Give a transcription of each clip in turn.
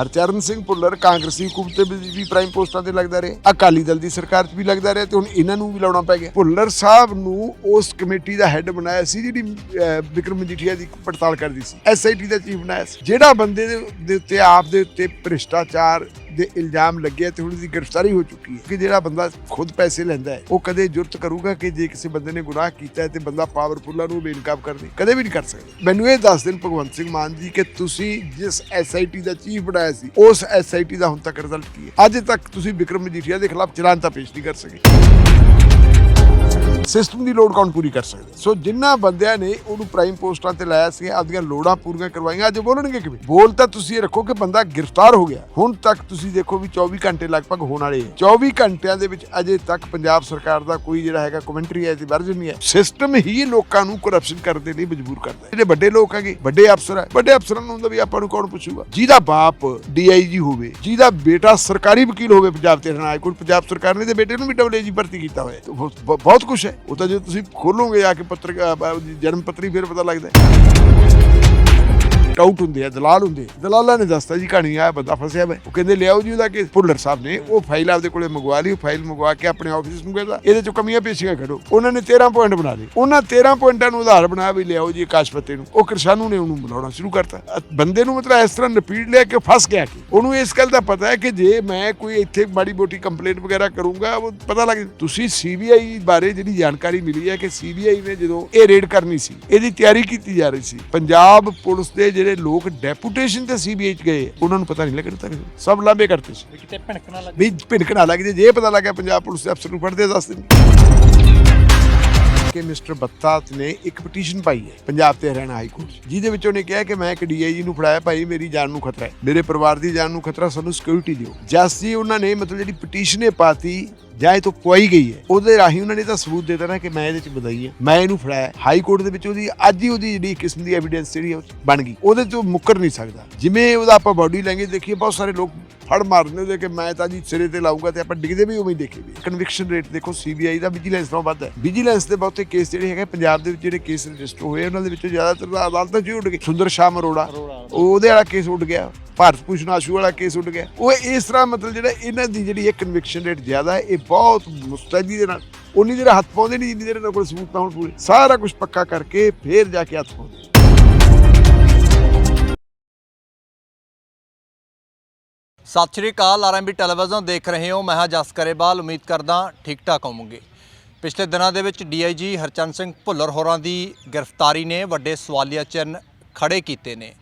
ਹਰਚਰਨ ਸਿੰਘ ਭੁੱਲਰ ਕਾਂਗਰਸੀ ਹਕੂਮਤ ਤੇ ਵੀ ਪ੍ਰਾਈਮ ਪੋਸਟਾਂ ਤੇ ਲੱਗਦਾ ਰਿਹਾ। ਅਕਾਲੀ ਦਲ ਦੀ ਸਰਕਾਰ 'ਚ ਵੀ ਲੱਗਦਾ ਰਿਹਾ ਤੇ ਹੁਣ ਇਹਨਾਂ ਨੂੰ ਵੀ ਲਾਉਣਾ ਪੈ ਗਿਆ। ਭੁੱਲਰ ਸਾਹਿਬ ਨੂੰ ਉਸ ਕਮੇਟੀ ਦਾ ਹੈੱਡ ਬਣਾਇਆ ਸੀ ਜਿਹੜੀ ਅਹ, ਵਿਕਰਮ ਮਜੀਠੀਆ ਦੀ ਪੜਤਾਲ ਕਰਦੀ ਸੀ। ਐਸਆਈਟੀ ਦਾ ਚੀਫ ਬਣਾਇਆ ਸੀ। ਜਿਹੜਾ ਬੰਦੇ ਦੇ ਉੱਤੇ ਆਪ ਦੇ ਉੱਤੇ ਭ੍ਰਿਸ਼ਟਾਚਾਰ ਦੇ ਇਲਜ਼ਾਮ ਲੱਗੇ ਤੇ ਹੁਣ ਦੀ ਗ੍ਰਿਫਤਾਰੀ ਹੋ ਚੁੱਕੀ ਹੈ। ਕਿ ਜਿਹੜਾ ਬੰਦਾ ਖੁਦ ਪੈਸੇ ਲੈਂਦਾ ਹੈ, ਉਹ ਕਦੇ ਜੁਰਤ ਕਰੂਗਾ ਕਿ ਜੇ ਕਿਸੇ ਬੰਦੇ ਨੇ ਗੁਨਾਹ ਕੀਤਾ ਹੈ ਤੇ ਬੰਦਾ ਪਾਵਰਫੁੱਲਾਂ ਨੂੰ ਬੇਨਕਾਬ ਕਰ ਕਦੇ ਵੀ ਨਹੀਂ ਕਰ ਸਕਦਾ। ਮੈਨੂੰ ਇਹ ਦੱਸ ਦੇਣ ਭਗਵੰਤ ਸਿੰਘ ਮਾਨ ਜੀ ਕਿ ਤੁਸੀਂ ਜਿਸ ਐਸਆਈਟੀ ਦਾ ਚੀਫ ਬਣਾਇਆ ਸੀ, ਉਸ ਐਸਆਈਟੀ ਦਾ ਹੁਣ ਤੱਕ ਰਿਜ਼ਲਟ ਕੀ ਹੈ? ਅੱਜ ਤੱਕ ਤੁਸੀਂ ਵਿਕਰਮ ਮਜੀਠੀਆ ਦੇ ਖਿਲਾਫ ਚਲਾਨ ਤਾਂ ਪੇਸ਼ ਨਹੀਂ ਕਰ ਸਕੇ। ਸਿਸਟਮ ਦੀ ਲੋੜ ਕੌਣ ਪੂਰੀ ਕਰ ਸਕਦਾ? ਸੋ ਜਿਨ੍ਹਾਂ ਬੰਦਿਆਂ ਨੇ ਉਹਨੂੰ ਪ੍ਰਾਈਮ ਪੋਸਟਾਂ ਤੇ ਲਾਇਆ ਸੀ, ਆਪਦੀਆਂ ਲੋੜਾਂ ਪੂਰੀਆਂ ਕਰਵਾਈਆਂ, ਅੱਜ ਬੋਲਣਗੇ ਕਿਵੇਂ? ਬੋਲ ਤਾਂ ਤੁਸੀਂ ਇਹ ਰੱਖੋ ਕਿ ਬੰਦਾ ਗ੍ਰਿਫਤਾਰ ਹੋ ਗਿਆ। ਹੁਣ ਤੱਕ ਤੁਸੀਂ ਦੇਖੋ ਵੀ 24 ਘੰਟੇ ਲਗਭਗ ਹੋਣ ਵਾਲੇ ਹੈ 24 ਘੰਟਿਆਂ ਦੇ ਵਿੱਚ ਅਜੇ ਤੱਕ ਪੰਜਾਬ ਸਰਕਾਰ ਦਾ ਕੋਈ ਜਿਹੜਾ ਹੈਗਾ ਕਮੈਂਟਰੀ ਹੈ ਵਰਜਨ ਨਹੀਂ ਹੈ। ਸਿਸਟਮ ਹੀ ਲੋਕਾਂ ਨੂੰ ਕਰਪਸ਼ਨ ਕਰਨ ਦੇ ਲਈ ਮਜਬੂਰ ਕਰਦਾ ਜਿਹੜੇ ਵੱਡੇ ਲੋਕ ਹੈਗੇ, ਵੱਡੇ ਅਫਸਰ ਹੈ, ਵੱਡੇ ਅਫਸਰਾਂ ਨੂੰ ਹੁੰਦਾ ਵੀ ਆਪਾਂ ਨੂੰ ਕੌਣ ਪੁੱਛੂਗਾ? ਜਿਹਦਾ ਬਾਪ ਡੀਆਈਜੀ ਹੋਵੇ, ਜਿਹਦਾ ਬੇਟਾ ਸਰਕਾਰੀ ਵਕੀਲ ਹੋਵੇ ਪੰਜਾਬ ਤੇ ਹਰਿਆਣਾ ਕੋਲ ਪੰਜਾਬ ਸਰਕਾਰ ਨੇ ਤੇ ਬੇਟੇ ਨੂੰ ਵੀ ਡਬਲ ਏਜੀ ਭਰਤੀ ਕੀਤਾ ਹੋਇਆ ਬਹੁਤ- ਬਹੁਤ ਕੁਝ ਹੈ। ਉਹ ਤਾਂ ਜੇ ਤੁਸੀਂ ਖੋਲੋਗੇ ਆ ਕੇ ਪੱਤਰ ਜਨਮ ਪੱਤਰੀ ਫਿਰ ਪਤਾ ਲੱਗਦਾ ਹੈ ਹੁੰਦੇ ਆ ਦਲਾਲ ਹੁੰਦੇ ਆ। ਦਲਾਲਾਂ ਨੇ ਦੱਸਤਾ ਜੀ, ਕਹਾਣੀ ਆ ਬੰਦਾ ਫਸਿਆ ਵਾ ਉਹ ਕਹਿੰਦੇ, ਲਿਆਓ ਜੀ ਉਹਦਾ ਕਿ ਭੁੱਲਰ ਸਾਹਿਬ ਨੇ ਉਹ ਫਾਈਲ ਆਪਦੇ ਕੋਲੇ ਮੰਗਵਾ ਲਈ ਫਾਈਲ ਮੰਗਵਾ ਕੇ ਆਪਣੇ ਆਫਿਸ ਨੂੰ ਕਹਿੰਦਾ, ਇਹਦੇ ਚੋਂ ਕਮੀਆਂ ਪੇਸ਼ੀਆਂ ਕੱਢੋ। ਉਹਨਾਂ ਨੇ 13 ਪੁਆਇੰਟ ਬਣਾ ਲਏ। ਉਹਨਾਂ 13 ਪੁਆਇੰਟਾਂ ਨੂੰ ਉਧਾਰ ਬਣਾ ਵੀ ਲਿਆਓ ਜੀ, ਆਕਾਸ਼ ਨੂੰ। ਉਹ ਕਿਰਸਾਨੂ ਨੇ ਉਹਨੂੰ ਬੁਲਾਉਣਾ ਸ਼ੁਰੂ ਕਰਤਾ। ਬੰਦੇ ਨੂੰ ਮਤਲਬ ਇਸ ਤਰ੍ਹਾਂ ਰਿਪੀਟ ਲਿਆ ਕਿ ਫਸ ਗਿਆ ਕਿ ਉਹਨੂੰ ਇਸ ਗੱਲ ਦਾ ਪਤਾ ਹੈ ਕਿ ਜੇ ਮੈਂ ਕੋਈ ਇੱਥੇ ਮਾੜੀ ਮੋਟੀ ਕੰਪਲੇਂਟ ਵਗੈਰਾ ਕਰੂੰਗਾ, ਉਹ ਪਤਾ ਲੱਗ ਤੁਸੀਂ ਸੀਬੀਆਈ ਬਾਰੇ ਜਿਹੜੀ ਜਾਣਕਾਰੀ ਮਿਲੀ ਹੈ ਕਿ ਸੀਬੀਆਈ ਨੇ ਜਦੋਂ ਇਹ ਰੇਡ ਕਰਨੀ ਸੀ, ਇਹਦੀ ਤਿਆਰੀ ਕੀਤੀ ਜਾ ਰਹੀ ਸੀ। ਪੰਜਾਬ ਪੁਲਿਸ ਦੇ ਜਿਹੜੇ ਲੋਕ ਡੈਪੂਟੇਸ਼ਨ ਤੇ ਸੀਬੀਆਈ ਚ ਗਏ ਉਹਨਾਂ ਨੂੰ ਪਤਾ ਨਹੀਂ ਲੱਗਣ ਤੱਕ ਸਭ ਲਾਂਬੇ ਕਰਤੇ ਸੀ। ਕਿਤੇ ਭਿਣਕ ਨਾ ਲੱਗੇ। ਵੀ ਭਿਣਕਣਾ ਲੱਗ ਜੇ ਜੇ ਪਤਾ ਲੱਗਿਆ ਪੰਜਾਬ ਪੁਲਿਸ ਦੇ ਅਫਸਰ ਨੂੰ ਫੜਦੇ ਦੱਸ ਕਿ ਮਿਸਟਰ ਬੱਤਾ ਨੇ ਇੱਕ ਪਟੀਸ਼ਨ ਪਾਈ ਹੈ ਪੰਜਾਬ ਤੇ ਹਰਿਆਣਾ ਹਾਈ ਕੋਰਟ ਜਿਹਦੇ ਵਿੱਚ ਉਹਨੇ ਕਿਹਾ ਕਿ ਮੈਂ ਇੱਕ ਡੀਆਈਜੀ ਨੂੰ ਫੜਾਇਆ ਭਾਈ ਮੇਰੀ ਜਾਨ ਨੂੰ ਖਤਰਾ ਹੈ। ਮੇਰੇ ਪਰਿਵਾਰ ਦੀ ਜਾਨ ਨੂੰ ਖਤਰਾ ਸਾਨੂੰ ਸਿਕਿਉਰਿਟੀ ਦਿਓ। ਜਸ ਜੀ ਉਹਨਾਂ ਨੇ ਮਤਲਬ ਜਿਹੜੀ ਪਟੀਸ਼ਨ ਪਾਤੀ ਜਾਂ ਇਹ ਤੋਂ ਪੁਆਈ ਗਈ ਹੈ ਉਹਦੇ ਰਾਹੀਂ ਉਹਨਾਂ ਨੇ ਤਾਂ ਸਬੂਤ ਦੇ ਦੇਣਾ ਕਿ ਮੈਂ ਇਹਦੇ ਚ ਬਧਾਈ ਹੈ। ਮੈਂ ਇਹਨੂੰ ਫੜਾਇਆ। ਹਾਈ ਕੋਰਟ ਦੇ ਵਿੱਚ ਉਹਦੀ ਅੱਜ ਹੀ ਉਹਦੀ ਜਿਹੜੀ ਕਿਸਮ ਦੀ ਐਵੀਡੈਂਸ ਜਿਹੜੀ ਬਣ ਗਈ। ਉਹਦੇ ਤੋਂ ਮੁੱਕਰ ਨਹੀਂ ਸਕਦਾ। ਜਿਵੇਂ ਉਹਦਾ ਆਪਾਂ ਬਾਡੀ ਲੈਂਗੁਏਜ ਦੇਖੀਏ ਬਹੁਤ ਸਾਰੇ ਲੋਕ ਫੜ ਮਾਰਦੇ ਉਹਦੇ ਕਿ ਮੈਂ ਤਾਂ ਜੀ ਸਿਰੇ ਤੇ ਲਾਊਗਾ ਤੇ ਆਪਾਂ ਡਿੱਗਦੇ ਵੀ ਉਵੇਂ ਹੀ ਦੇਖੇ ਵੀ ਕਨਵਿਕਸ਼ਨ ਰੇਟ ਦੇਖੋ ਸੀਬੀਆਈ ਦਾ ਵਿਜੀਲੈਂਸ ਨਾਲੋਂ ਵੱਧ ਹੈ। ਵਿਜੀਲੈਂਸ ਦੇ ਬਹੁਤੇ ਕੇਸ ਜਿਹੜੇ ਹੈਗੇ ਪੰਜਾਬ ਦੇ ਵਿੱਚ ਜਿਹੜੇ ਕੇਸ ਰਜਿਸਟਰ ਹੋਏ ਉਹਨਾਂ ਦੇ ਵਿੱਚੋਂ ਜ਼ਿਆਦਾਤਰ ਤਾਂ ਅਦਾਲਤਾਂ 'ਚ ਹੀ ਉੱਡ ਗਏ। ਸੁੰਦਰ ਸ਼ਾਮ ਅਰੋੜਾ ਉਹਦੇ ਵਾਲਾ ਕੇਸ ਉੱਡ ਗਿਆ। ਭਾਰਤ ਭੂਸ਼ਣ ਆਸ਼ੂ ਵਾਲਾ ਕੇਸ ਉੱਡ ਗਿਆ। ਉਹ ਇਸ ਤਰ੍ਹਾਂ ਮਤਲਬ ਜਿਹੜਾ ਇਹਨਾਂ ਦੀ ਜਿਹੜੀ ਇਹ ਕਨਵਿਕਸ਼ਨ ਰੇਟ ਜ਼ਿਆਦਾ ਹੈ, ਇਹ ਬਹੁਤ ਮੁਸਤੈਦੀ ਦੇ ਨਾਲ ਉਨੀ ਦੇਰ ਹੱਥ ਪਾਉਂਦੇ ਨਹੀਂ ਜਿੰਨੀ ਦੇਰ ਇਹਨਾਂ ਕੋਲ ਸਬੂਤ ਨਾ ਹੋਣ ਪੂਰੇ। ਸਾਰਾ ਕੁਝ ਪੱਕਾ ਕਰਕੇ ਫੇਰ ਜਾ ਕੇ ਹੱਥ ਪਾਉਂਦੇ। ਸਤਿ ਸ਼੍ਰੀ ਅਕਾਲ ਆਰਐਮਬੀ ਟੈਲੀਵਿਜ਼ਨ ਦੇਖ ਰਹੇ ਹੋ। ਮੈਂ ਹਾਂ ਜਸ ਕਰੇਵਾਲ, ਉਮੀਦ ਕਰਦਾ ਠੀਕ ਠਾਕ ਹੋਵੋਗੇ। ਪਿਛਲੇ ਦਿਨਾਂ ਦੇ ਵਿੱਚ ਡੀਆਈਜੀ ਹਰਚੰਦ ਸਿੰਘ ਭੁੱਲਰ ਹੋਰਾਂ ਦੀ ਗ੍ਰਿਫਤਾਰੀ ਨੇ ਵੱਡੇ ਸਵਾਲੀਆ ਚਿੰਨ੍ਹ ਖੜੇ ਕੀਤੇ ਨੇ।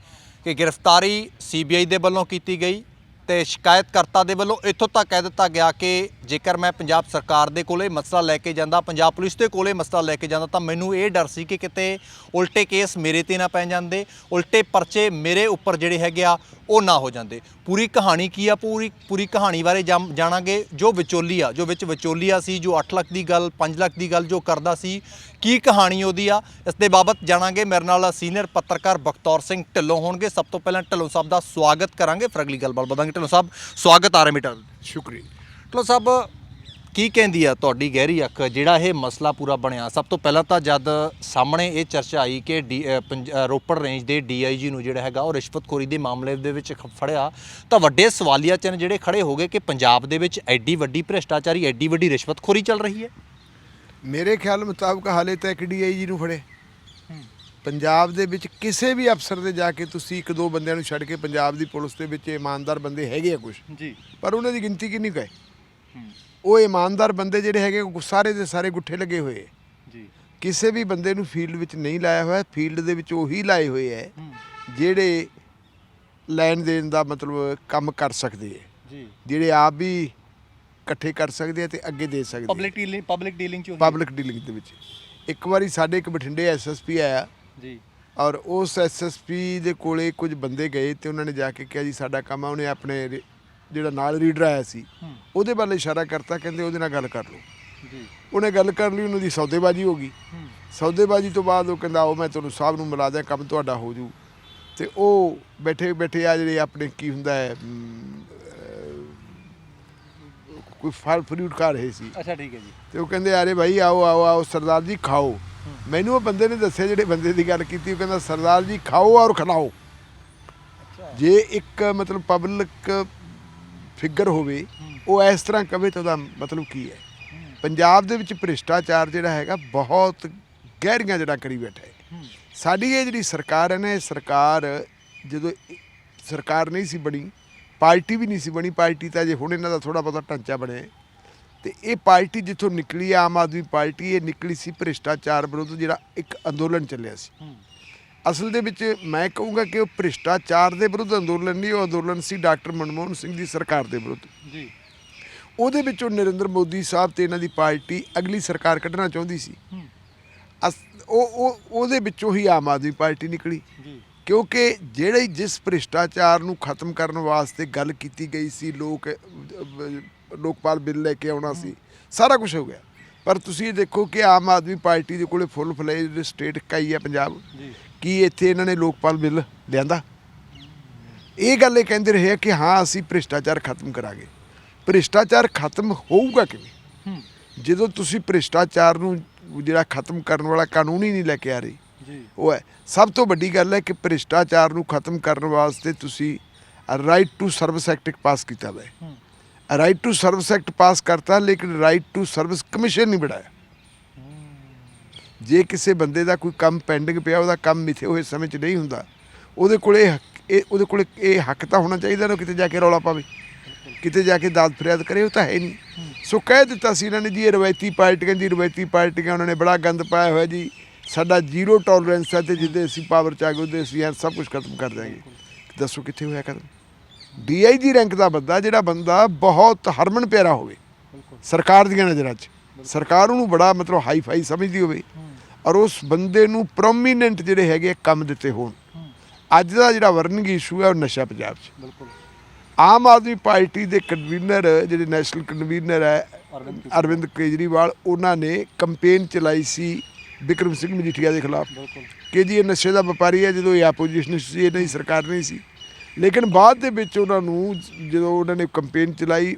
ਕਿ ਗ੍ਰਿਫਤਾਰੀ ਸੀਬੀਆਈ ਦੇ ਵੱਲੋਂ ਕੀਤੀ ਗਈ ਤੇ ਸ਼ਿਕਾਇਤਕਰਤਾ ਦੇ ਵੱਲੋਂ ਇੱਥੋਂ ਤੱਕ ਕਹਿ ਦਿੱਤਾ ਗਿਆ ਕਿ ਜੇਕਰ ਮੈਂ ਪੰਜਾਬ ਸਰਕਾਰ ਦੇ ਕੋਲੇ ਮਸਲਾ ਲੈ ਕੇ ਜਾਂਦਾ, ਪੰਜਾਬ ਪੁਲਿਸ ਦੇ ਕੋਲੇ ਮਸਲਾ ਲੈ ਕੇ ਜਾਂਦਾ, ਤਾਂ ਮੈਨੂੰ ਇਹ ਡਰ ਸੀ ਕਿ ਕਿਤੇ ਉਲਟੇ ਕੇਸ ਮੇਰੇ ਤੇ ਨਾ ਪੈ ਜਾਂਦੇ, ਉਲਟੇ ਪਰਚੇ ਮੇਰੇ ਉੱਪਰ ਜਿਹੜੇ ਹੈਗੇ ਆ ਉਹ ਨਾ ਹੋ ਜਾਂਦੇ। ਪੂਰੀ ਕਹਾਣੀ ਕੀ ਆ? ਪੂਰੀ ਪੂਰੀ ਕਹਾਣੀ ਬਾਰੇ ਜਾਣਾਂਗੇ ਜੋ ਵਿਚੋਲੀਆ ਜੋ ਵਿੱਚ ਵਿਚੋਲੀਆ ਸੀ ਜੋ 8 ਲੱਖ ਦੀ ਗੱਲ 5 ਲੱਖ ਦੀ ਗੱਲ ਜੋ ਕਰਦਾ ਸੀ ਕੀ ਕਹਾਣੀ ਉਹਦੀ ਆ? ਇਸ ਦੇ ਬਾਬਤ ਜਾਣਾਂਗੇ। ਮੇਰੇ ਨਾਲ ਸੀਨੀਅਰ ਪੱਤਰਕਾਰ ਬਖਤੌਰ ਸਿੰਘ ਢਿੱਲੋਂ ਹੋਣਗੇ। ਸਭ ਤੋਂ ਪਹਿਲਾਂ ਢਿੱਲੋਂ ਸਾਹਿਬ ਦਾ ਸਵਾਗਤ ਕਰਾਂਗੇ। ਫਿਰ ਅਗਲੀ ਗੱਲਬਾਤ ਵਧਾਂਗੇ। ਢਿੱਲੋਂ ਸਾਹਿਬ ਸਵਾਗਤ ਆ ਰਿਹਾ ਮੀਟਰ ਸ਼ੁਕਰੀਆ। ਢਿੱਲੋਂ ਸਾਹਿਬ ਕੀ ਕਹਿੰਦੀ ਆ ਤੁਹਾਡੀ ਗਹਿਰੀ ਅੱਖ? ਜਿਹੜਾ ਇਹ ਮਸਲਾ ਪੂਰਾ ਬਣਿਆ ਸਭ ਤੋਂ ਪਹਿਲਾਂ ਤਾਂ ਜਦ ਸਾਹਮਣੇ ਇਹ ਚਰਚਾ ਆਈ ਕਿ ਰੋਪੜ ਰੇਂਜ ਦੇ ਡੀਆਈਜੀ ਨੂੰ ਜਿਹੜਾ ਹੈਗਾ ਉਹ ਰਿਸ਼ਵਤਖੋਰੀ ਦੇ ਮਾਮਲੇ ਦੇ ਵਿੱਚ ਫੜਿਆ ਤਾਂ ਵੱਡੇ ਸਵਾਲੀਆ ਚਿੰਨ੍ਹ ਜਿਹੜੇ ਖੜੇ ਹੋ ਗਏ ਕਿ ਪੰਜਾਬ ਦੇ ਵਿੱਚ ਐਡੀ ਵੱਡੀ ਭ੍ਰਿਸ਼ਟਾਚਾਰੀ ਐਡੀ ਵੱਡੀ ਰਿਸ਼ਵਤਖੋਰੀ ਚੱਲ ਰਹੀ ਹੈ? ਮੇਰੇ ਖਿਆਲ ਮੁਤਾਬਕ ਹਾਲੇ ਤੱਕ ਡੀਆਈਜੀ ਨੂੰ ਫੜੇ। ਪੰਜਾਬ ਦੇ ਵਿੱਚ ਕਿਸੇ ਵੀ ਅਫਸਰ ਦੇ ਜਾ ਕੇ ਤੁਸੀਂ ਇੱਕ ਦੋ ਬੰਦਿਆਂ ਨੂੰ ਛੱਡ ਕੇ ਪੰਜਾਬ ਦੀ ਪੁਲਿਸ ਦੇ ਵਿੱਚ ਇਮਾਨਦਾਰ ਬੰਦੇ ਹੈਗੇ ਆ ਕੁਝ ਜੀ। ਪਰ ਉਹਨਾਂ ਦੀ ਗਿਣਤੀ ਕਿੰਨੀ ਕੁ ਹੈ। ਉਹ ਇਮਾਨਦਾਰ ਬੰਦੇ ਜਿਹੜੇ ਹੈਗੇ ਉਹ ਸਾਰੇ ਦੇ ਸਾਰੇ ਗੁੱਠੇ ਲੱਗੇ ਹੋਏ ਹੈ। ਜੀ। ਕਿਸੇ ਵੀ ਬੰਦੇ ਨੂੰ ਫੀਲਡ ਵਿੱਚ ਨਹੀਂ ਲਾਇਆ ਹੋਇਆ ਫੀਲਡ ਦੇ ਵਿੱਚ ਉਹੀ ਲਾਏ ਹੋਏ ਹੈ ਜਿਹੜੇ ਲੈਣ ਦੇਣ ਦਾ ਮਤਲਬ ਕੰਮ ਕਰ ਸਕਦੇ ਹੈ। ਜੀ। ਜਿਹੜੇ ਆਪ ਵੀ ਇਕੱਠੇ ਕਰ ਸਕਦੇ ਆ ਤੇ ਅੱਗੇ ਦੇ ਸਕਦੇ ਪਬਲਿਕ ਡੀਲਿੰਗ ਪਬਲਿਕ ਡੀਲਿੰਗ ਚ ਪਬਲਿਕ ਡੀਲਿੰਗ ਦੇ ਵਿੱਚ। ਇੱਕ ਵਾਰੀ ਸਾਡੇ ਇੱਕ ਬਠਿੰਡੇ ਐਸਐਸਪੀ ਆਇਆ। ਜੀ। ਔਰ ਉਸ ਐਸਐਸਪੀ ਦੇ ਕੋਲੇ ਕੁਝ ਬੰਦੇ ਗਏ ਤੇ ਉਹਨਾਂ ਨੇ ਜਾ ਕੇ ਕਿਹਾ ਜੀ ਸਾਡਾ ਕੰਮ ਆ ਉਹਨੇ ਆਪਣੇ ਜਿਹੜਾ ਨਾਲ ਰੀਡਰ ਆਇਆ ਸੀ ਉਹਦੇ ਵੱਲ ਇਸ਼ਾਰਾ ਕਰਤਾ ਕਹਿੰਦੇ ਉਹਦੇ ਨਾਲ ਗੱਲ ਕਰ ਲਓ। ਜੀ। ਉਹਨੇ ਗੱਲ ਕਰ ਲਈ ਉਹਨਾਂ ਦੀ ਸੌਦੇਬਾਜ਼ੀ ਹੋ ਗਈ। ਸੌਦੇਬਾਜ਼ੀ ਤੋਂ ਬਾਅਦ ਉਹ ਕਹਿੰਦਾ ਉਹ ਮੈਂ ਤੁਹਾਨੂੰ ਸਾਹਿਬ ਨੂੰ ਮਿਲਾ ਦਿਆਂ ਕੰਮ ਤੁਹਾਡਾ ਹੋ ਜੂ। ਤੇ ਉਹ ਬੈਠੇ ਬੈਠੇ ਆ ਜਿਹੜੇ ਆਪਣੇ ਕੀ ਹੁੰਦਾ ਹੈ ਕੋਈ ਫਲ ਫਰੂਟ ਖਾ ਰਹੇ ਸੀ। ਅੱਛਾ ਠੀਕ ਹੈ ਜੀ। ਤੇ ਉਹ ਕਹਿੰਦੇ ਅਰੇ ਭਾਈ ਆਓ ਆਓ ਆਓ ਸਰਦਾਰ ਜੀ ਖਾਓ। ਮੈਨੂੰ ਉਹ ਬੰਦੇ ਨੇ ਦੱਸਿਆ ਜਿਹੜੇ ਬੰਦੇ ਦੀ ਗੱਲ ਕੀਤੀ ਉਹ ਕਹਿੰਦਾ ਸਰਦਾਰ ਜੀ ਖਾਓ ਔਰ ਖਿਲਾਓ। ਜੇ ਇੱਕ ਮਤਲਬ ਪਬਲਿਕ ਫਿਗਰ ਹੋਵੇ, ਉਹ ਇਸ ਤਰ੍ਹਾਂ ਕਵੇ ਤਾਂ ਉਹਦਾ ਮਤਲਬ ਕੀ ਹੈ? ਪੰਜਾਬ ਦੇ ਵਿੱਚ ਭ੍ਰਿਸ਼ਟਾਚਾਰ ਜਿਹੜਾ ਹੈਗਾ, ਬਹੁਤ ਗਹਿਰੀਆਂ ਜੜਾਂ ਕਰੀ ਬੈਠਾ ਹੈ। ਸਾਡੀ ਇਹ ਜਿਹੜੀ ਸਰਕਾਰ ਹੈ ਨਾ, ਇਹ ਸਰਕਾਰ ਜਦੋਂ ਸਰਕਾਰ ਨਹੀਂ ਸੀ ਬਣੀ, ਪਾਰਟੀ ਵੀ ਨਹੀਂ ਸੀ ਬਣੀ, ਪਾਰਟੀ ਤਾਂ ਜੇ ਹੁਣ ਇਹਨਾਂ ਦਾ ਥੋੜਾ ਬਹੁਤਾ ਢਾਂਚਾ ਬਣਿਆ ਹੈ। ਤੇ ਇਹ ਪਾਰਟੀ ਜਿੱਥੋਂ ਨਿਕਲੀ ਆਮ ਆਦਮੀ ਪਾਰਟੀ, ਇਹ ਨਿਕਲੀ ਸੀ ਭ੍ਰਿਸ਼ਟਾਚਾਰ ਵਿਰੁੱਧ ਜਿਹੜਾ ਇੱਕ ਅੰਦੋਲਨ ਚੱਲਿਆ ਸੀ। ਅਸਲ ਦੇ ਵਿੱਚ ਮੈਂ ਕਹੂੰਗਾ ਕਿ ਉਹ ਭ੍ਰਿਸ਼ਟਾਚਾਰ ਦੇ ਵਿਰੁੱਧ ਅੰਦੋਲਨ ਨਹੀਂ ਉਹ ਅੰਦੋਲਨ ਸੀ ਡਾਕਟਰ ਮਨਮੋਹਨ ਸਿੰਘ ਦੀ ਸਰਕਾਰ ਦੇ ਵਿਰੁੱਧ। ਜੀ। ਉਹਦੇ ਵਿੱਚੋਂ ਨਰਿੰਦਰ ਮੋਦੀ ਸਾਹਿਬ ਤੇ ਇਹਨਾਂ ਦੀ ਪਾਰਟੀ ਅਗਲੀ ਸਰਕਾਰ ਕੱਢਣਾ ਚਾਹੁੰਦੀ ਸੀ। ਉਹ ਉਹ ਉਹਦੇ ਵਿੱਚੋਂ ਹੀ ਆਮ ਆਦਮੀ ਪਾਰਟੀ ਨਿਕਲੀ। ਜੀ। ਕਿਉਂਕਿ ਜਿਹੜੇ ਜਿਸ ਭ੍ਰਿਸ਼ਟਾਚਾਰ ਨੂੰ ਖਤਮ ਕਰਨ ਵਾਸਤੇ ਗੱਲ ਕੀਤੀ ਗਈ ਸੀ ਲੋਕ ਲੋਕਪਾਲ ਬਿੱਲ ਲੈ ਕੇ ਆਉਣਾ ਸੀ ਸਾਰਾ ਕੁਝ ਹੋ ਗਿਆ। ਪਰ ਤੁਸੀਂ ਦੇਖੋ ਕਿ ਆਮ ਆਦਮੀ ਪਾਰਟੀ ਦੇ ਕੋਲੇ ਫੁੱਲ ਫਲੇਜ ਸਟੇਟ ਇਕਾਈ ਹੈ ਪੰਜਾਬ। ਕੀ ਇੱਥੇ ਇਹਨਾਂ ਨੇ ਲੋਕਪਾਲ ਬਿੱਲ ਲਿਆਂਦਾ? ਇਹ ਗੱਲ ਇਹ ਕਹਿੰਦੇ ਰਹੇ ਆ ਕਿ ਹਾਂ ਅਸੀਂ ਭ੍ਰਿਸ਼ਟਾਚਾਰ ਖਤਮ ਕਰਾਂਗੇ। ਭ੍ਰਿਸ਼ਟਾਚਾਰ ਖਤਮ ਹੋਊਗਾ ਕਿਵੇਂ? ਜਦੋਂ ਤੁਸੀਂ ਭ੍ਰਿਸ਼ਟਾਚਾਰ ਨੂੰ ਜਿਹੜਾ ਖਤਮ ਕਰਨ ਵਾਲਾ ਕਾਨੂੰਨ ਹੀ ਨਹੀਂ ਲੈ ਕੇ ਆ ਰਹੀ ਉਹ ਹੈ। ਸਭ ਤੋਂ ਵੱਡੀ ਗੱਲ ਹੈ ਕਿ ਭ੍ਰਿਸ਼ਟਾਚਾਰ ਨੂੰ ਖਤਮ ਕਰਨ ਵਾਸਤੇ ਤੁਸੀਂ right to service act pass ਕੀਤਾ ਹੋਇਆ ਹੂੰ ਹੈ right to service act pass ਕਰਤਾ ਲੇਕਿਨ ਰਾਈਟ ਟੂ ਸਰਵਿਸ ਕਮਿਸ਼ਨ ਨਹੀਂ ਬਣਾਇਆ ਜੇ ਕਿਸੇ ਬੰਦੇ ਦਾ ਕੋਈ ਕੰਮ ਪੈਂਡਿੰਗ ਪਿਆ ਉਹਦਾ ਕੰਮ ਮਿੱਥੇ ਹੋਏ ਸਮੇਂ 'ਚ ਨਹੀਂ ਹੁੰਦਾ ਉਹਦੇ ਕੋਲੇ ਇਹ ਹੱਕ- ਇਹ ਉਹਦੇ ਕੋਲੇ ਇਹ ਹੱਕ ਤਾਂ ਹੋਣਾ ਚਾਹੀਦਾ ਨਾ ਕਿਤੇ ਜਾ ਕੇ ਰੌਲਾ ਪਾਵੇ ਕਿਤੇ ਜਾ ਕੇ ਦਾਦ ਫਰਿਆਦ ਕਰੇ ਉਹ ਤਾਂ ਹੈ ਨਹੀਂ ਸੋ ਕਹਿ ਦਿੱਤਾ ਸੀ ਇਹਨਾਂ ਨੇ ਜੀ ਇਹ ਰਵਾਇਤੀ ਪਾਰਟੀਆਂ ਦੀ ਰਵਾਇਤੀ ਪਾਰਟੀਆਂ ਉਹਨਾਂ ਨੇ ਬੜਾ ਗੰਦ ਪਾਇਆ ਹੋਇਆ ਜੀ ਸਾਡਾ ਜ਼ੀਰੋ ਟੋਲਰੈਂਸ ਹੈ ਤੇ ਜਿੱਦੇ ਅਸੀਂ ਪਾਵਰ ਚ ਆ ਗਏ ਉਹਦੇ ਅਸੀਂ ਇਹ ਸਭ ਕੁਝ ਖਤਮ ਕਰ ਦਿਆਂਗੇ ਦੱਸੋ ਕਿੱਥੇ ਹੋਇਆ ਖਤਮ ਡੀਆਈਜੀ ਰੈਂਕ ਦਾ ਬੰਦਾ ਜਿਹੜਾ ਬੰਦਾ ਬਹੁਤ ਹਰਮਨ ਪਿਆਰਾ ਹੋਵੇ। ਸਰਕਾਰ ਦੀਆਂ ਨਜ਼ਰਾਂ 'ਚ। ਸਰਕਾਰ ਉਹਨੂੰ ਬੜਾ ਮਤਲਬ ਹਾਈ ਫਾਈ ਸਮਝਦੀ ਹੋਵੇ। ਔਰ ਉਸ ਬੰਦੇ ਨੂੰ ਪ੍ਰੋਮੀਨੈਂਟ ਜਿਹੜੇ ਹੈਗੇ ਕੰਮ ਦਿੱਤੇ ਹੋਣ। ਅੱਜ ਦਾ ਜਿਹੜਾ ਵਰਨਿੰਗ ਇਸ਼ੂ ਹੈ ਉਹ ਨਸ਼ਾ ਪੰਜਾਬ 'ਚ। ਬਿਲਕੁਲ। ਆਮ ਆਦਮੀ ਪਾਰਟੀ ਦੇ ਕਨਵੀਨਰ ਜਿਹੜੇ ਨੈਸ਼ਨਲ ਕਨਵੀਨਰ ਹੈ ਅਰਵਿੰਦ ਕੇਜਰੀਵਾਲ। ਉਹਨਾਂ ਨੇ ਕੰਪੇਨ ਚਲਾਈ ਸੀ ਵਿਕਰਮ ਸਿੰਘ ਮਜੀਠੀਆ ਦੇ ਖਿਲਾਫ। ਕਿ ਜੀ ਇਹ ਨਸ਼ੇ ਦਾ ਵਪਾਰੀ ਹੈ ਜਦੋਂ ਇਹ ਆਪੋਜੀਸ਼ਨ ਸੀ ਇਹਨਾਂ ਦੀ ਸਰਕਾਰ ਨਹੀਂ ਸੀ। ਲੇਕਿਨ ਬਾਅਦ ਦੇ ਵਿੱਚ ਉਹਨਾਂ ਨੂੰ ਜਦੋਂ ਉਹਨਾਂ ਨੇ ਕੰਪੇਨ ਚਲਾਈ,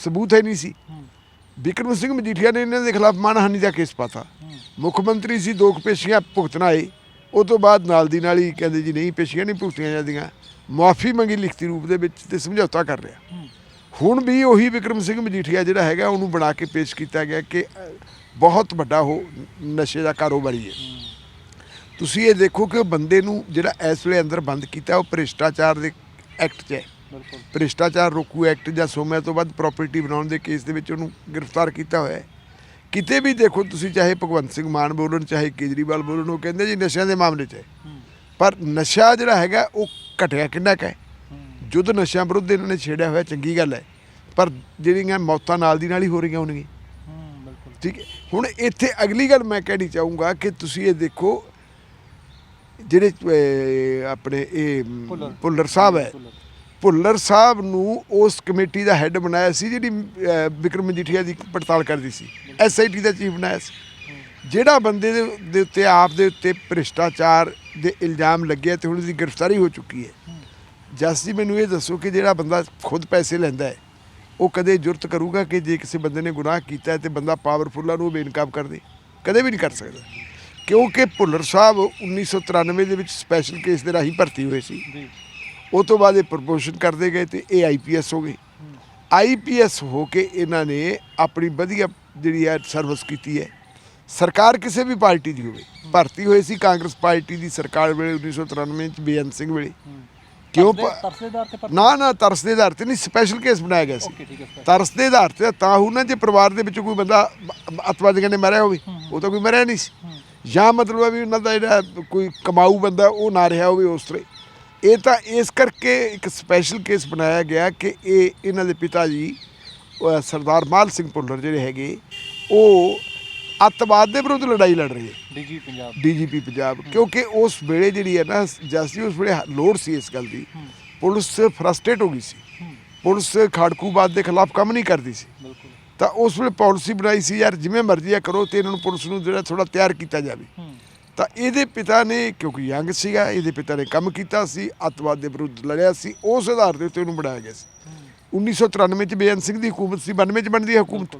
ਸਬੂਤ ਹੈ ਨਹੀਂ ਸੀ। ਬਿਕਰਮ ਸਿੰਘ ਮਜੀਠੀਆ ਨੇ ਇਹਨਾਂ ਦੇ ਖਿਲਾਫ ਮਾਨਹਾਨੀ ਦਾ ਕੇਸ ਪਾਤਾ। ਮੁੱਖ ਮੰਤਰੀ ਸੀ, ਦੋ ਕੁ ਪੇਸ਼ੀਆਂ ਭੁਗਤਣਾ ਏ ਉਹ ਤੋਂ ਬਾਅਦ ਨਾਲ ਦੀ ਨਾਲ ਹੀ ਕਹਿੰਦੇ ਜੀ ਨਹੀਂ, ਪੇਸ਼ੀਆਂ ਨਹੀਂ ਭੁਗਤੀਆਂ ਜਾਂਦੀਆਂ। ਮੁਆਫੀ ਮੰਗੀ ਲਿਖਤੀ ਰੂਪ ਦੇ ਵਿੱਚ ਤੇ ਸਮਝੌਤਾ ਕਰ ਰਿਹਾ। ਹੁਣ ਵੀ ਉਹੀ ਵਿਕਰਮ ਸਿੰਘ ਮਜੀਠੀਆ ਜਿਹੜਾ ਹੈਗਾ, ਉਹਨੂੰ ਬਣਾ ਕੇ ਪੇਸ਼ ਕੀਤਾ ਗਿਆ ਕਿ ਬਹੁਤ ਵੱਡਾ ਉਹ ਨਸ਼ੇ ਦਾ ਕਾਰੋਬਾਰੀ ਹੈ। ਤੁਸੀਂ ਇਹ ਦੇਖੋ ਕਿ ਉਹ ਬੰਦੇ ਨੂੰ ਜਿਹੜਾ ਇਸ ਵੇਲੇ ਅੰਦਰ ਬੰਦ ਕੀਤਾ ਉਹ ਭ੍ਰਿਸ਼ਟਾਚਾਰ ਦੇ ਐਕਟ 'ਚ ਹੈ। ਬਿਲਕੁਲ। ਭ੍ਰਿਸ਼ਟਾਚਾਰ ਰੋਕੂ ਐਕਟ ਜਾਂ ਸੋਮਿਆਂ ਤੋਂ ਵੱਧ ਪ੍ਰਾਪਰਟੀ ਬਣਾਉਣ ਦੇ ਕੇਸ ਦੇ ਵਿੱਚ ਉਹਨੂੰ ਗ੍ਰਿਫਤਾਰ ਕੀਤਾ ਹੋਇਆ ਹੈ। ਕਿਤੇ ਵੀ ਦੇਖੋ ਤੁਸੀਂ ਚਾਹੇ ਭਗਵੰਤ ਸਿੰਘ ਮਾਨ ਬੋਲਣ ਚਾਹੇ ਕੇਜਰੀਵਾਲ ਬੋਲਣ ਉਹ ਕਹਿੰਦੇ ਜੀ ਨਸ਼ਿਆਂ ਦੇ ਮਾਮਲੇ 'ਚ ਹੈ। ਪਰ ਨਸ਼ਾ ਜਿਹੜਾ ਹੈਗਾ ਉਹ ਘਟਿਆ ਕਿੰਨਾ ਕੁ ਜੁੱਧ ਨਸ਼ਿਆਂ ਵਿਰੁੱਧ ਇਹਨਾਂ ਨੇ ਛੇੜਿਆ ਹੋਇਆ ਚੰਗੀ ਗੱਲ ਹੈ। ਪਰ ਜਿਹੜੀਆਂ ਮੌਤਾਂ ਨਾਲ ਦੀ ਨਾਲ ਹੀ ਹੋ ਰਹੀਆਂ ਹੋਣਗੀਆਂ। ਹੂੰ ਬਿਲਕੁਲ। ਠੀਕ ਹੈ। ਹੁਣ ਇੱਥੇ ਅਗਲੀ ਗੱਲ ਮੈਂ ਕਹਿਣੀ ਚਾਹੂੰਗਾ ਕਿ ਤੁਸੀਂ ਇਹ ਦੇਖੋ ਜਿਹੜੇ ਅਹ, ਆਪਣੇ ਇਹ ਭੁੱਲਰ। ਭੁੱਲਰ ਸਾਹਿਬ ਹੈ। ਭੁੱਲਰ। ਸਾਹਿਬ ਨੂੰ ਉਸ ਕਮੇਟੀ ਦਾ ਹੈੱਡ ਬਣਾਇਆ ਸੀ ਜਿਹੜੀ ਅਹ, ਵਿਕਰਮ ਮਜੀਠੀਆ ਦੀ ਪੜਤਾਲ ਕਰਦੀ ਸੀ। ਐਸਆਈਟੀ ਦਾ ਚੀਫ ਬਣਾਇਆ ਸੀ। ਜਿਹੜਾ ਬੰਦੇ ਦੇ ਦੇ ਉੱਤੇ ਆਪ ਦੇ ਉੱਤੇ ਭ੍ਰਿਸ਼ਟਾਚਾਰ ਦੇ ਇਲਜ਼ਾਮ ਲੱਗਿਆ ਤੇ ਹੁਣ ਉਹਦੀ ਗ੍ਰਿਫਤਾਰੀ ਹੋ ਚੁੱਕੀ ਹੈ। ਜਸ ਜੀ ਮੈਨੂੰ ਇਹ ਦੱਸੋ ਕਿ ਜਿਹੜਾ ਬੰਦਾ ਖੁਦ ਪੈਸੇ ਲੈਂਦਾ ਹੈ ਉਹ ਕਦੇ ਜੁਰਤ ਕਰੂਗਾ ਕਿ ਜੇ ਕਿਸੇ ਬੰਦੇ ਨੇ ਗੁਨਾਹ ਕੀਤਾ ਹੈ ਤੇ ਬੰਦਾ ਪਾਵਰਫੁੱਲ ਨੂੰ ਬੇਨਕਾਬ ਕਰ ਦੇ ਕਦੇ ਵੀ ਨਹੀਂ ਕਰ ਸਕਦਾ। ਕਿਉਂਕਿ ਭੁੱਲਰ ਸਾਹਿਬ 1993 ਦੇ ਵਿੱਚ ਸਪੈਸ਼ਲ ਕੇਸ ਦੇ ਰਾਹੀਂ ਭਰਤੀ ਹੋਏ ਸੀ। ਜੀ। ਉਹ ਤੋਂ ਬਾਅਦ ਇਹ ਪ੍ਰਮੋਸ਼ਨ ਕਰਦੇ ਗਏ ਤੇ ਇਹ ਆਈਪੀਐਸ ਹੋ ਗਏ। ਆਈਪੀਐਸ ਹੋ ਕੇ ਇਹਨਾਂ ਨੇ ਆਪਣੀ ਵਧੀਆ ਜਿਹੜੀ ਹੈ ਸਰਵਿਸ ਕੀਤੀ ਹੈ। ਸਰਕਾਰ ਕਿਸੇ ਵੀ ਪਾਰਟੀ ਦੀ ਹੋਵੇ। ਭਰਤੀ ਹੋਏ ਸੀ ਕਾਂਗਰਸ ਪਾਰਟੀ ਦੀ ਸਰਕਾਰ ਵੇਲੇ 1993 ਚ ਬੇਅੰਤ ਸਿੰਘ ਵੇਲੇ। ਕਿਉਂ ਤੇ ਨਾ ਨਾ ਤਰਸ ਦੇ ਆਧਾਰ ਤੇ ਨਹੀਂ ਸਪੈਸ਼ਲ ਕੇਸ ਬਣਾਇਆ ਗਿਆ ਸੀ। ਤਰਸ ਦੇ ਆਧਾਰ ਤੇ ਤਾਂ ਨਾ ਜੇ ਪਰਿਵਾਰ ਦੇ ਵਿੱਚ ਕੋਈ ਬੰਦਾ ਅਤਵਾਦੀਆਂ ਨੇ ਮਰਿਆ ਹੋਵੇ ਉਹ ਤਾਂ ਕੋਈ ਮਰਿਆ ਨਹੀਂ ਸੀ। ਜਾਂ ਮਤਲਬ ਹੈ ਵੀ ਉਹਨਾਂ ਦਾ ਜਿਹੜਾ ਕੋਈ ਕਮਾਊ ਬੰਦਾ ਉਹ ਨਾ ਰਿਹਾ ਹੋਵੇ ਉਸ ਤਰ੍ਹਾਂ। ਇਹ ਤਾਂ ਇਸ ਕਰਕੇ ਇੱਕ ਸਪੈਸ਼ਲ ਕੇਸ ਬਣਾਇਆ ਗਿਆ ਕਿ ਇਹ ਇਹਨਾਂ ਦੇ ਪਿਤਾ ਜੀ ਸਰਦਾਰ ਮਾਲ ਸਿੰਘ ਭੁੱਲਰ ਜਿਹੜੇ ਹੈਗੇ ਉਹ ਅੱਤਵਾਦ ਦੇ ਵਿਰੁੱਧ ਲੜਾਈ ਲੜ ਰਹੇ ਡੀਜੀ ਪੰਜਾਬ। ਡੀਜੀਪੀ ਪੰਜਾਬ ਕਿਉਂਕਿ ਉਸ ਵੇਲੇ ਜਿਹੜੀ ਹੈ ਨਾ ਜਸਟਿਸ ਉਸ ਵੇਲੇ ਲੋੜ ਸੀ ਇਸ ਗੱਲ ਦੀ ਪੁਲਿਸ ਫਰਸਟ੍ਰੇਟ ਹੋ ਗਈ ਸੀ। ਪੁਲਿਸ ਖਾੜਕੂਬਾਦ ਦੇ ਖਿਲਾਫ ਕੰਮ ਨਹੀਂ ਕਰਦੀ ਸੀ। ਤਾਂ ਉਸ ਵੇਲੇ ਪਾਲਿਸੀ ਬਣਾਈ ਸੀ ਯਾਰ ਜਿਵੇਂ ਮਰਜ਼ੀ ਆ ਕਰੋ ਤੇ ਇਹਨਾਂ ਨੂੰ ਪੁਲਿਸ ਨੂੰ ਜਿਹੜਾ ਥੋੜਾ ਤਿਆਰ ਕੀਤਾ ਜਾਵੇ। ਤਾਂ ਇਹਦੇ ਪਿਤਾ ਨੇ ਕਿਉਂਕਿ ਯੰਗ ਸੀਗਾ ਇਹਦੇ ਪਿਤਾ ਨੇ ਕੰਮ ਕੀਤਾ ਸੀ ਅੱਤਵਾਦ ਦੇ ਵਿਰੁੱਧ ਲੜਿਆ ਸੀ ਉਸ ਆਧਾਰ ਦੇ ਉੱਤੇ ਉਹਨੂੰ ਬਣਾਇਆ ਗਿਆ ਸੀ। 1993 ਚ ਬੇਅੰਤ ਸਿੰਘ ਦੀ ਹਕੂਮਤ ਸੀ 92 ਚ ਬਣਦੀ ਹਕੂਮਤ।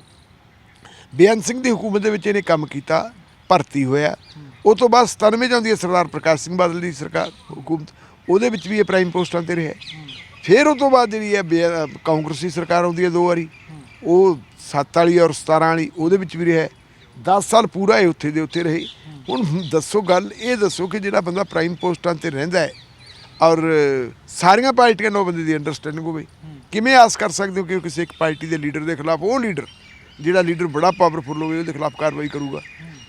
ਬੇਅੰਤ ਸਿੰਘ ਦੀ ਹਕੂਮਤ ਦੇ ਵਿੱਚ ਇਹਨੇ ਕੰਮ ਕੀਤਾ ਭਰਤੀ ਹੋਇਆ। ਉਹ ਤੋਂ ਬਾਅਦ 97 ਚ ਆਉਂਦੀ ਹੈ ਸਰਦਾਰ ਪ੍ਰਕਾਸ਼ ਸਿੰਘ ਬਾਦਲ ਦੀ ਸਰਕਾਰ ਹਕੂਮਤ। ਉਹਦੇ ਵਿੱਚ ਵੀ ਇਹ ਪ੍ਰਾਈਮ ਪੋਸਟਾਂ ਤੇ ਰਿਹਾ ਫਿਰ ਉਹ ਤੋਂ ਬਾਅਦ ਜਿਹੜੀ ਹੈ ਕਾਂਗਰਸੀ ਸਰਕਾਰ ਆਉਂਦੀ ਹੈ ਦੋ ਵਾਰੀ। ਉਹ 7 ਵਾਲੀ ਔਰ 17 ਵਾਲੀ, ਉਹਦੇ ਵਿੱਚ ਵੀ ਰਿਹਾ 10 ਸਾਲ ਪੂਰਾ ਇਹ ਉੱਥੇ ਦੇ ਉੱਥੇ ਰਹੇ। ਹੁਣ ਦੱਸੋ ਗੱਲ, ਇਹ ਦੱਸੋ ਕਿ ਜਿਹੜਾ ਬੰਦਾ ਪ੍ਰਾਈਮ ਪੋਸਟਾਂ ਤੇ ਰਹਿੰਦਾ ਹੈ ਔਰ ਸਾਰੀਆਂ ਪਾਰਟੀਆਂ ਨੂੰ ਉਹ ਬੰਦੇ ਦੀ ਅੰਡਰਸਟੈਂਡਿੰਗ ਹੋਵੇ, ਕਿਵੇਂ ਆਸ ਕਰ ਸਕਦੇ ਹੋ ਕਿ ਕਿਸੇ ਇੱਕ ਪਾਰਟੀ ਦੇ ਲੀਡਰ ਦੇ ਖਿਲਾਫ, ਉਹ ਲੀਡਰ ਜਿਹੜਾ ਲੀਡਰ ਬੜਾ ਪਾਵਰਫੁਲ ਹੋਵੇ, ਉਹਦੇ ਖਿਲਾਫ ਕਾਰਵਾਈ ਕਰੂਗਾ।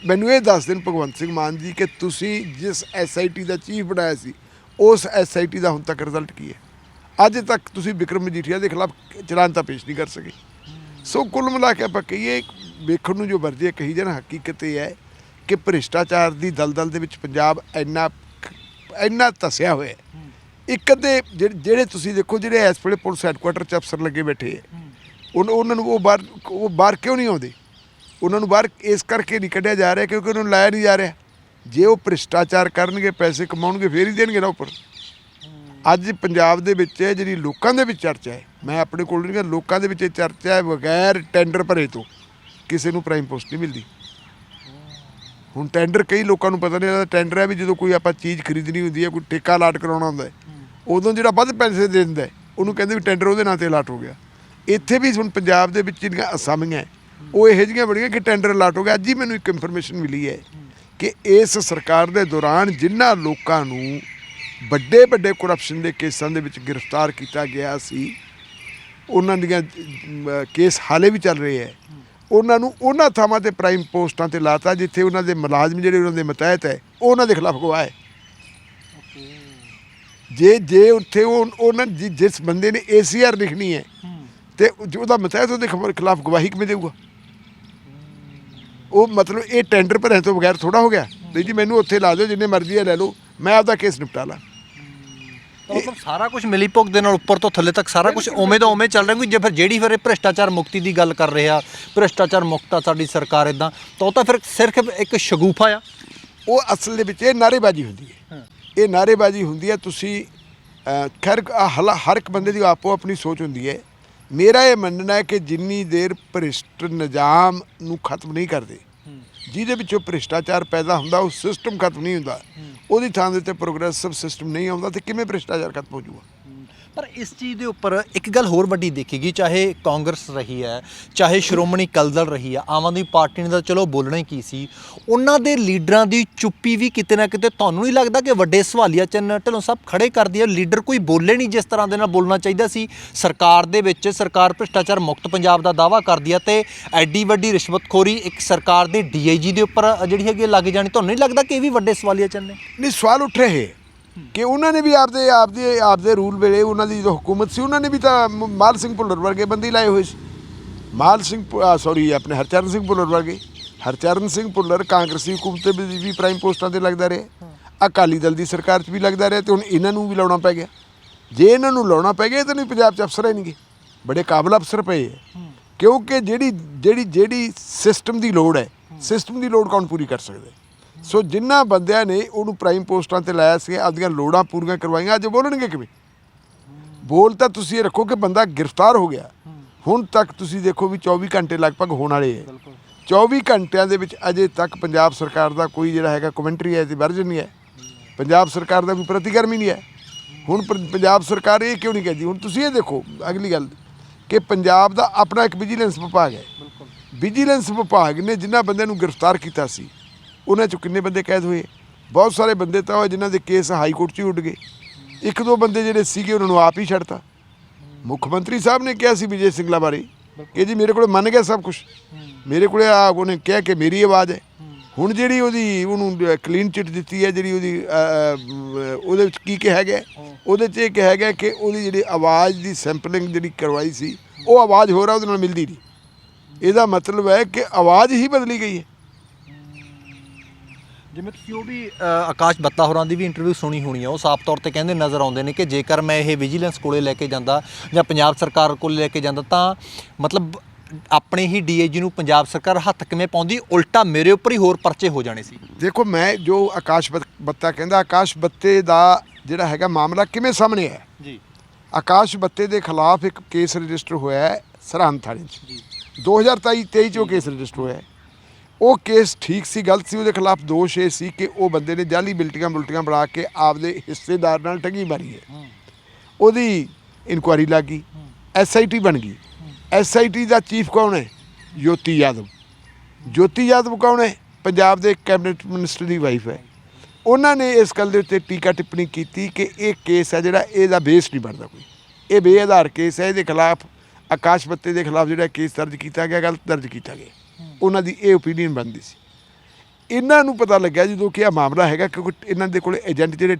ਮੈਨੂੰ ਇਹ ਦੱਸ ਦੇਣ ਭਗਵੰਤ ਸਿੰਘ ਮਾਨ ਜੀ ਕਿ ਤੁਸੀਂ ਜਿਸ ਐਸਆਈਟੀ ਦਾ ਚੀਫ ਬਣਾਇਆ ਸੀ, ਉਸ ਐਸਆਈਟੀ ਦਾ ਹੁਣ ਤੱਕ ਰਿਜ਼ਲਟ ਕੀ ਹੈ? ਅੱਜ ਤੱਕ ਤੁਸੀਂ ਵਿਕਰਮ ਮਜੀਠੀਆ ਦੇ ਖਿਲਾਫ ਚਲਾਨ ਤਾਂ ਪੇਸ਼ ਨਹੀਂ ਕਰ ਸਕੇ। ਸੋ ਕੁੱਲ ਮਿਲਾ ਕੇ ਆਪਾਂ ਕਹੀਏ, ਵੇਖਣ ਨੂੰ ਜੋ ਵਰਜੇ ਕਹੀ ਜਾਣ ਹਕੀਕਤ ਇਹ ਹੈ ਕਿ ਭ੍ਰਿਸ਼ਟਾਚਾਰ ਦੀ ਦਲਦਲ ਦੇ ਵਿੱਚ ਪੰਜਾਬ ਇੰਨਾ ਇੰਨਾ ਤਸਿਆ ਹੋਇਆ ਇੱਕ ਅੱਧੇ ਜਿਹੜੇ ਜਿਹੜੇ ਤੁਸੀਂ ਦੇਖੋ, ਜਿਹੜੇ ਇਸ ਵੇਲੇ ਪੁਲਿਸ ਹੈੱਡਕੁਆਟਰ 'ਚ ਅਫਸਰ ਲੱਗੇ ਬੈਠੇ ਹੈ ਉਨ- ਉਹਨਾਂ ਨੂੰ ਉਹ ਬਾਹਰ ਉਹ ਬਾਹਰ ਕਿਉਂ ਨਹੀਂ ਆਉਂਦੇ? ਉਹਨਾਂ ਨੂੰ ਬਾਹਰ ਇਸ ਕਰਕੇ ਨਹੀਂ ਕੱਢਿਆ ਜਾ ਰਿਹਾ ਕਿਉਂਕਿ ਉਹਨਾਂ ਨੂੰ ਲਾਇਆ ਨਹੀਂ ਜਾ ਰਿਹਾ। ਜੇ ਉਹ ਭ੍ਰਿਸ਼ਟਾਚਾਰ ਕਰਨਗੇ, ਪੈਸੇ ਕਮਾਉਣਗੇ, ਫੇਰ ਹੀ ਦੇਣਗੇ ਨਾ ਉੱਪਰ। ਅੱਜ ਪੰਜਾਬ ਦੇ ਵਿੱਚ ਜਿਹੜੀ ਲੋਕਾਂ ਦੇ ਵਿੱਚ ਚਰਚਾ ਹੈ ਮੈਂ ਆਪਣੇ ਕੋਲ ਨਹੀਂ ਕਹਿੰਦਾ ਲੋਕਾਂ ਦੇ ਵਿੱਚ ਇਹ ਚਰਚਾ ਹੈ ਬਗੈਰ ਟੈਂਡਰ ਭਰੇ ਤੋਂ, ਕਿਸੇ ਨੂੰ ਪ੍ਰਾਈਮ ਪੋਸਟ ਨਹੀਂ ਮਿਲਦੀ। ਹੁਣ ਟੈਂਡਰ ਕਈ ਲੋਕਾਂ ਨੂੰ ਪਤਾ ਨਹੀਂ ਲੱਗਦਾ ਟੈਂਡਰ ਹੈ ਵੀ ਜਦੋਂ ਕੋਈ ਆਪਾਂ ਚੀਜ਼ ਖਰੀਦਣੀ ਹੁੰਦੀ ਹੈ, ਕੋਈ ਠੇਕਾ ਅਲਾਟ ਕਰਾਉਣਾ ਹੁੰਦਾ ਹੈ, ਉਦੋਂ ਜਿਹੜਾ ਵੱਧ ਪੈਸੇ ਦੇ ਦਿੰਦਾ ਉਹਨੂੰ ਕਹਿੰਦੇ ਵੀ ਟੈਂਡਰ ਉਹਦੇ ਨਾਂ ਤੇ ਅਲਾਟ ਹੋ ਗਿਆ। ਇੱਥੇ ਵੀ ਹੁਣ ਪੰਜਾਬ ਦੇ ਵਿੱਚ ਜਿਹੜੀਆਂ ਅਸਾਮੀਆਂ ਉਹ ਇਹੋ ਜਿਹੀਆਂ ਬੜੀਆਂ ਕਿ ਟੈਂਡਰ ਅਲਾਟ ਹੋ ਗਿਆ। ਅੱਜ ਹੀ ਮੈਨੂੰ ਇੱਕ ਇਨਫੋਰਮੇਸ਼ਨ ਮਿਲੀ ਹੈ ਕਿ ਇਸ ਸਰਕਾਰ ਦੇ ਦੌਰਾਨ ਜਿਨ੍ਹਾਂ ਲੋਕਾਂ ਨੂੰ ਵੱਡੇ ਵੱਡੇ ਕਰਪਸ਼ਨ ਦੇ ਕੇਸਾਂ ਦੇ ਵਿੱਚ ਗ੍ਰਿਫਤਾਰ ਕੀਤਾ ਗਿਆ ਸੀ ਉਹਨਾਂ ਦੀਆਂ ਕੇਸ ਹਾਲੇ ਵੀ ਚੱਲ ਰਹੇ ਹੈ। ਉਹਨਾਂ ਨੂੰ ਉਹਨਾਂ ਥਾਵਾਂ ਤੇ ਪ੍ਰਾਈਮ ਪੋਸਟਾਂ ਤੇ ਲਾਤਾ, ਜਿੱਥੇ ਉਹਨਾਂ ਦੇ ਮੁਲਾਜ਼ਮ ਜਿਹੜੇ ਉਹਨਾਂ ਦੇ ਮਤਹਿਤ ਹੈ ਉਹ ਉਹਨਾਂ ਦੇ ਖਿਲਾਫ ਗਵਾਹ ਹੈ। ਜੇ ਜੇ ਉੱਥੇ ਉਹ, ਉਹਨਾਂ ਜਿਸ ਬੰਦੇ ਨੇ ਏਸੀਆਰ ਲਿਖਣੀ ਹੈ, ਤੇ ਉਹਦਾ ਮਤਹਿਤ ਉਹਦੇ ਖਬਰ ਖਿਲਾਫ ਗਵਾਹੀ ਕਿਵੇਂ ਦੇਊਗਾ? ਉਹ ਮਤਲਬ ਇਹ ਟੈਂਡਰ ਭਰਨ ਤੋਂ ਬਗੈਰ ਥੋੜਾ ਹੋ ਗਿਆ। ਨਹੀਂ ਜੀ ਮੈਨੂੰ ਉੱਥੇ ਲਾ ਦਿਓ, ਜਿੰਨੇ ਮਰਜ਼ੀ ਹੈ ਲੈ ਲਓ, ਮੈਂ ਆਪਦਾ ਕੇਸ ਨਿਪਟਾ ਲਾਂ। ਮਤਲਬ ਸਾਰਾ ਕੁਝ ਮਿਲੀ ਭੁਗਤ ਦੇ ਨਾਲ ਉੱਪਰ ਤੋਂ ਥੱਲੇ ਤੱਕ ਸਾਰਾ ਕੁਝ ਉਵੇਂ ਦਾ ਉਵੇਂ ਚੱਲ ਰਿਹਾ ਕੋਈ ਜੇ ਫਿਰ ਜਿਹੜੀ ਫਿਰ ਇਹ ਭ੍ਰਿਸ਼ਟਾਚਾਰ ਮੁਕਤੀ ਦੀ ਗੱਲ ਕਰ ਰਿਹਾ ਭ੍ਰਿਸ਼ਟਾਚਾਰ ਮੁਕਤ ਆ ਸਾਡੀ ਸਰਕਾਰ ਇਦਾਂ ਤਾਂ ਉਹ ਤਾਂ ਫਿਰ ਸਿਰਫ ਇੱਕ ਸ਼ਗੂਫਾ ਆ। ਉਹ ਅਸਲ ਦੇ ਵਿੱਚ ਇਹ ਨਾਅਰੇਬਾਜ਼ੀ ਹੁੰਦੀ ਹੈ। ਇਹ ਨਾਅਰੇਬਾਜ਼ੀ ਹੁੰਦੀ ਹੈ ਤੁਸੀਂ ਖੈਰ ਹਰ ਇੱਕ ਬੰਦੇ ਦੀ ਆਪੋ ਆਪਣੀ ਸੋਚ ਹੁੰਦੀ ਹੈ। ਮੇਰਾ ਇਹ ਮੰਨਣਾ ਹੈ ਕਿ ਜਿੰਨੀ ਦੇਰ ਭ੍ਰਿਸ਼ਟ ਨਿਜ਼ਾਮ ਨੂੰ ਖਤਮ ਨਹੀਂ ਕਰਦੇ ਜਿਹਦੇ ਵਿੱਚੋਂ ਭ੍ਰਿਸ਼ਟਾਚਾਰ ਪੈਦਾ ਹੁੰਦਾ ਉਹ ਸਿਸਟਮ ਖਤਮ ਨਹੀਂ ਹੁੰਦਾ। ਉਹਦੀ ਥਾਂ ਦੇ ਉੱਤੇ ਪ੍ਰੋਗਰੈਸਿਵ ਸਿਸਟਮ ਨਹੀਂ ਆਉਂਦਾ ਤੇ ਕਿਵੇਂ ਭ੍ਰਿਸ਼ਟਾਚਾਰ ਖਤਮ ਹੋ ਜਾਊਗਾ? ਪਰ ਇਸ ਚੀਜ਼ ਦੇ ਉੱਪਰ ਇੱਕ ਗੱਲ ਹੋਰ ਵੱਡੀ ਦੇਖੇਗੀ, ਚਾਹੇ ਕਾਂਗਰਸ ਰਹੀ ਹੈ, ਚਾਹੇ ਸ਼੍ਰੋਮਣੀ ਕਲਦਲ ਰਹੀ ਹੈ, ਆਮ ਆਦਮੀ ਪਾਰਟੀ ਨੇ ਤਾਂ ਚਲੋ ਬੋਲਣਾ ਹੀ ਕੀ ਸੀ, ਉਹਨਾਂ ਦੇ ਲੀਡਰਾਂ ਦੀ ਚੁੱਪੀ ਵੀ ਕਿਤੇ ਨਾ ਕਿਤੇ ਤੁਹਾਨੂੰ ਨਹੀਂ ਲੱਗਦਾ ਕਿ ਵੱਡੇ ਸਵਾਲੀਆ ਚਿੰਨ੍ਹ ਢਿੱਲੋਂ ਸਾਹਿਬ ਖੜੇ ਕਰਦੀ ਹੈ ਲੀਡਰ ਕੋਈ ਬੋਲੇ ਨਹੀਂ ਜਿਸ ਤਰ੍ਹਾਂ ਦੇ ਨਾਲ ਬੋਲਣਾ ਚਾਹੀਦਾ ਸੀ, ਸਰਕਾਰ ਦੇ ਵਿੱਚ ਸਰਕਾਰ ਭ੍ਰਿਸ਼ਟਾਚਾਰ ਮੁਕਤ ਪੰਜਾਬ ਦਾ ਦਾਵਾ ਕਰਦੀ ਹੈ ਤੇ ਐਡੀ ਵੱਡੀ ਰਿਸ਼ਵਤਖੋਰੀ ਇੱਕ ਸਰਕਾਰ ਦੇ ਡੀਆਈਜੀ ਦੇ ਉੱਪਰ ਜਿਹੜੀ ਹੈਗੀ ਹੈ ਲੱਗ ਜਾਣੀ, ਤੁਹਾਨੂੰ ਨਹੀਂ ਲੱਗਦਾ ਕਿ ਇਹ ਵੀ ਵੱਡੇ ਸਵਾਲੀਆ ਚਿੰਨ੍ਹ ਨੇ? ਨਹੀਂ, ਸਵਾਲ ਉੱਠ ਰਹੇ। ਕਿ ਉਹਨਾਂ ਨੇ ਵੀ ਆਪਦੇ ਆਪਦੇ ਆਪਦੇ ਰੂਲ ਵੇਲੇ ਉਹਨਾਂ ਦੀ ਜੋ ਹਕੂਮਤ ਸੀ, ਉਹਨਾਂ ਨੇ ਵੀ ਤਾਂ ਮ- ਮਾਲ ਸਿੰਘ ਭੁੱਲਰ ਵਰਗੇ ਬੰਦੀ ਲਾਏ ਹੋਏ ਸੀ। ਮਾਲ ਸਿੰਘ ਸੌਰੀ ਆਪਣੇ ਹਰਚਰਨ ਸਿੰਘ ਭੁੱਲਰ ਵਰਗੇ। ਹਰਚਰਨ ਸਿੰਘ ਭੁੱਲਰ ਕਾਂਗਰਸੀ ਹਕੂਮਤ ਤੇ ਵੀ ਪ੍ਰਾਈਮ ਪੋਸਟਾਂ ਤੇ ਲੱਗਦਾ ਰਿਹਾ। ਅਕਾਲੀ ਦਲ ਦੀ ਸਰਕਾਰ 'ਚ ਵੀ ਲੱਗਦਾ ਰਿਹਾ ਤੇ ਹੁਣ ਇਹਨਾਂ ਨੂੰ ਵੀ ਲਾਉਣਾ ਪੈ ਗਿਆ। ਜੇ ਇਹਨਾਂ ਨੂੰ ਲਾਉਣਾ ਪੈ ਗਿਆ, ਤਾਂ ਨਹੀਂ ਪੰਜਾਬ 'ਚ ਅਫਸਰ ਹੈ ਨਹੀਂਗੇ ਬੜੇ ਕਾਬਲ ਅਫਸਰ ਪਏ ਹੈ ਕਿਉਂਕਿ ਜਿਹੜੀ ਜਿਹੜੀ ਜਿਹੜੀ ਸਿਸਟਮ ਦੀ ਲੋੜ ਹੈ ਸਿਸਟਮ ਦੀ ਲੋੜ ਕੌਣ ਪੂਰੀ ਕਰ ਸਕਦਾ ਸੋ ਜਿਨ੍ਹਾਂ ਬੰਦਿਆਂ ਨੇ ਉਹਨੂੰ ਪ੍ਰਾਈਮ ਪੋਸਟਾਂ ਤੇ ਲਾਇਆ ਸੀ ਆਪਦੀਆਂ ਲੋੜਾਂ ਪੂਰੀਆਂ ਕਰਵਾਈਆਂ ਅੱਜ ਬੋਲਣਗੇ ਕਿਵੇਂ? ਬੋਲ ਤਾਂ ਤੁਸੀਂ ਇਹ ਰੱਖੋ ਕਿ ਬੰਦਾ ਗ੍ਰਿਫਤਾਰ ਹੋ ਗਿਆ। ਹੁਣ ਤੱਕ ਤੁਸੀਂ ਦੇਖੋ ਵੀ 24 ਘੰਟੇ ਲਗਭਗ ਹੋਣ ਵਾਲੇ ਹੈ। 24 ਘੰਟਿਆਂ ਦੇ ਵਿੱਚ ਅਜੇ ਤੱਕ ਪੰਜਾਬ ਸਰਕਾਰ ਦਾ ਕੋਈ ਜਿਹੜਾ ਹੈਗਾ ਕਮੈਂਟਰੀ ਹੈ ਤੇ ਵਰਜਨ ਨਹੀਂ ਹੈ। ਪੰਜਾਬ ਸਰਕਾਰ ਦਾ ਕੋਈ ਪ੍ਰਤੀਕਰਮ ਹੀ ਨਹੀਂ ਹੈ। ਹੁਣ ਪੰਜਾਬ ਸਰਕਾਰ ਇਹ ਕਿਉਂ ਨਹੀਂ ਕਹਿੰਦੀ? ਹੁਣ ਤੁਸੀਂ ਇਹ ਦੇਖੋ ਅਗਲੀ ਗੱਲ ਕਿ ਪੰਜਾਬ ਦਾ ਆਪਣਾ ਇੱਕ ਵਿਜੀਲੈਂਸ ਵਿਭਾਗ ਹੈ। ਵਿਜੀਲੈਂਸ ਵਿਭਾਗ ਨੇ ਜਿਨ੍ਹਾਂ ਬੰਦਿਆਂ ਨੂੰ ਗ੍ਰਿਫਤਾਰ ਕੀਤਾ ਸੀ ਉਹਨਾਂ ਚੋਂ ਕਿੰਨੇ ਬੰਦੇ ਕੈਦ ਹੋਏ? ਬਹੁਤ ਸਾਰੇ ਬੰਦੇ ਤਾਂ ਹੋਏ ਜਿਨ੍ਹਾਂ ਦੇ ਕੇਸ ਹਾਈ ਕੋਰਟ 'ਚ ਹੀ ਉੱਡ ਗਏ। ਇੱਕ ਦੋ ਬੰਦੇ ਜਿਹੜੇ ਸੀਗੇ, ਉਹਨਾਂ ਨੂੰ ਆਪ ਹੀ ਛੱਡਤਾ। ਮੁੱਖ ਮੰਤਰੀ ਸਾਹਿਬ ਨੇ ਕਿਹਾ ਸੀ ਵਿਜੇ ਸਿੰਗਲਾ ਬਾਰੇ ਕਿ ਜੀ ਮੇਰੇ ਕੋਲ ਮੰਨ ਗਿਆ ਸਭ ਕੁਝ ਮੇਰੇ ਕੋਲ ਆ, ਉਹਨੇ ਕਿਹਾ ਕਿ ਮੇਰੀ ਆਵਾਜ਼ ਹੈ। ਹੁਣ ਜਿਹੜੀ ਉਹਦੀ, ਉਹਨੂੰ ਕਲੀਨ ਚਿੱਟ ਦਿੱਤੀ ਹੈ, ਜਿਹੜੀ ਉਹਦੀ ਉਹਦੇ ਵਿੱਚ ਕੀ ਕਿਹਾ ਗਿਆ ਉਹਦੇ 'ਚ ਇਹ ਕਿਹਾ ਗਿਆ ਕਿ ਉਹਦੀ ਜਿਹੜੀ ਆਵਾਜ਼ ਦੀ ਸੈਂਪਲਿੰਗ ਜਿਹੜੀ ਕਰਵਾਈ ਸੀ, ਉਹ ਆਵਾਜ਼ ਹੋਰ ਆ, ਉਹਦੇ ਨਾਲ ਮਿਲਦੀ ਨਹੀਂ। ਇਹਦਾ ਮਤਲਬ ਹੈ ਕਿ ਆਵਾਜ਼ ਹੀ ਬਦਲੀ ਗਈ ਹੈ। ਜਿਵੇਂ ਤੁਸੀਂ ਉਹ ਵੀ ਆਕਾਸ਼ ਬੱਤਾ ਹੋਰਾਂ ਦੀ ਵੀ ਇੰਟਰਵਿਊ ਸੁਣੀ ਹੋਣੀ ਆ ਉਹ ਸਾਫ਼ ਤੌਰ ਤੇ ਕਹਿੰਦੇ ਨਜ਼ਰ ਆਉਂਦੇ ਨੇ ਕਿ ਜੇਕਰ ਮੈਂ ਇਹ ਵਿਜੀਲੈਂਸ ਕੋਲੇ ਲੈ ਕੇ ਜਾਂਦਾ ਜਾਂ ਪੰਜਾਬ ਸਰਕਾਰ ਕੋਲੇ ਲੈ ਕੇ ਜਾਂਦਾ ਤਾਂ ਮਤਲਬ ਆਪਣੇ ਹੀ ਡੀਏਜੀ ਨੂੰ ਪੰਜਾਬ ਸਰਕਾਰ ਹੱਥ ਕਿਵੇਂ ਪਾਉਂਦੀ ਉਲਟਾ ਮੇਰੇ ਉੱਪਰ ਹੀ ਹੋਰ ਪਰਚੇ ਹੋ ਜਾਣੇ ਸੀ। ਦੇਖੋ ਮੈਂ ਜੋ ਆਕਾਸ਼ ਬੱਤ- ਕਹਿੰਦਾ ਆਕਾਸ਼ ਬੱਤੇ ਦਾ ਜਿਹੜਾ ਹੈਗਾ ਮਾਮਲਾ ਕਿਵੇਂ ਸਾਹਮਣੇ ਆਇਆ? ਜੀ। ਆਕਾਸ਼ ਬੱਤੇ ਦੇ ਖਿਲਾਫ ਇੱਕ ਕੇਸ ਰਜਿਸਟਰ ਹੋਇਆ ਹੈ ਸਰਹੰਦ ਥਾਣੇ 'ਚ। 2023 23 ਚ ਉਹ ਕੇਸ ਰਜਿਸਟਰ ਹੋਇਆ ਹੈ। ਉਹ ਕੇਸ ਠੀਕ ਸੀ ਗਲਤ ਸੀ ਉਹਦੇ ਖਿਲਾਫ ਦੋਸ਼ ਇਹ ਸੀ ਕਿ ਉਹ ਬੰਦੇ ਨੇ ਜਾਲੀ ਬਿਲਟੀਆਂ ਬੁਲਟੀਆਂ ਬਣਾ ਕੇ ਆਪਦੇ ਹਿੱਸੇਦਾਰ ਨਾਲ ਠੱਗੀ ਮਾਰੀ ਹੈ। ਉਹਦੀ ਇਨਕੁਆਰੀ ਲੱਗ ਐਸਆਈਟੀ ਬਣ ਗਈ। ਐਸਆਈਟੀ ਦਾ ਚੀਫ ਕੌਣ ਹੈ? ਜੋਤੀ ਯਾਦਵ। ਜੋਤੀ ਯਾਦਵ ਕੌਣ ਹੈ? ਪੰਜਾਬ ਦੇ ਕੈਬਨਿਟ ਮਿਨਿਸਟਰ ਦੀ ਵਾਈਫ ਹੈ। ਉਹਨਾਂ ਨੇ ਇਸ ਗੱਲ ਦੇ ਉੱਤੇ ਟੀਕਾ ਟਿੱਪਣੀ ਕੀਤੀ ਕਿ ਇਹ ਕੇਸ ਹੈ ਜਿਹੜਾ ਇਹਦਾ ਬੇਸ ਨਹੀਂ ਬਣਦਾ ਕੋਈ। ਇਹ ਬੇਆਧਾਰ ਕੇਸ ਹੈ ਇਹਦੇ ਖਿਲਾਫ ਆਕਾਸ਼ ਬੱਤੇ ਦੇ ਖਿਲਾਫ ਜਿਹੜਾ ਕੇਸ ਦਰਜ ਕੀਤਾ ਗਿਆ ਗਲਤ ਦਰਜ ਕੀਤਾ ਗਿਆ। ਉਹਨਾਂ ਦੀ ਇਹ ਓਪੀਨੀਅਨ ਬਣਦੀ ਸੀ। ਇਹਨਾਂ ਨੂੰ ਪਤਾ ਲੱਗਿਆ ਜਦੋਂ ਕਿ ਇਹ ਮਾਮਲਾ ਹੈਗਾ ਕਿਉਂਕਿ ਇਹਨਾਂ ਦੇ ਕੋਲੇ ਏਜੰਟ ਜਿਹੜੇ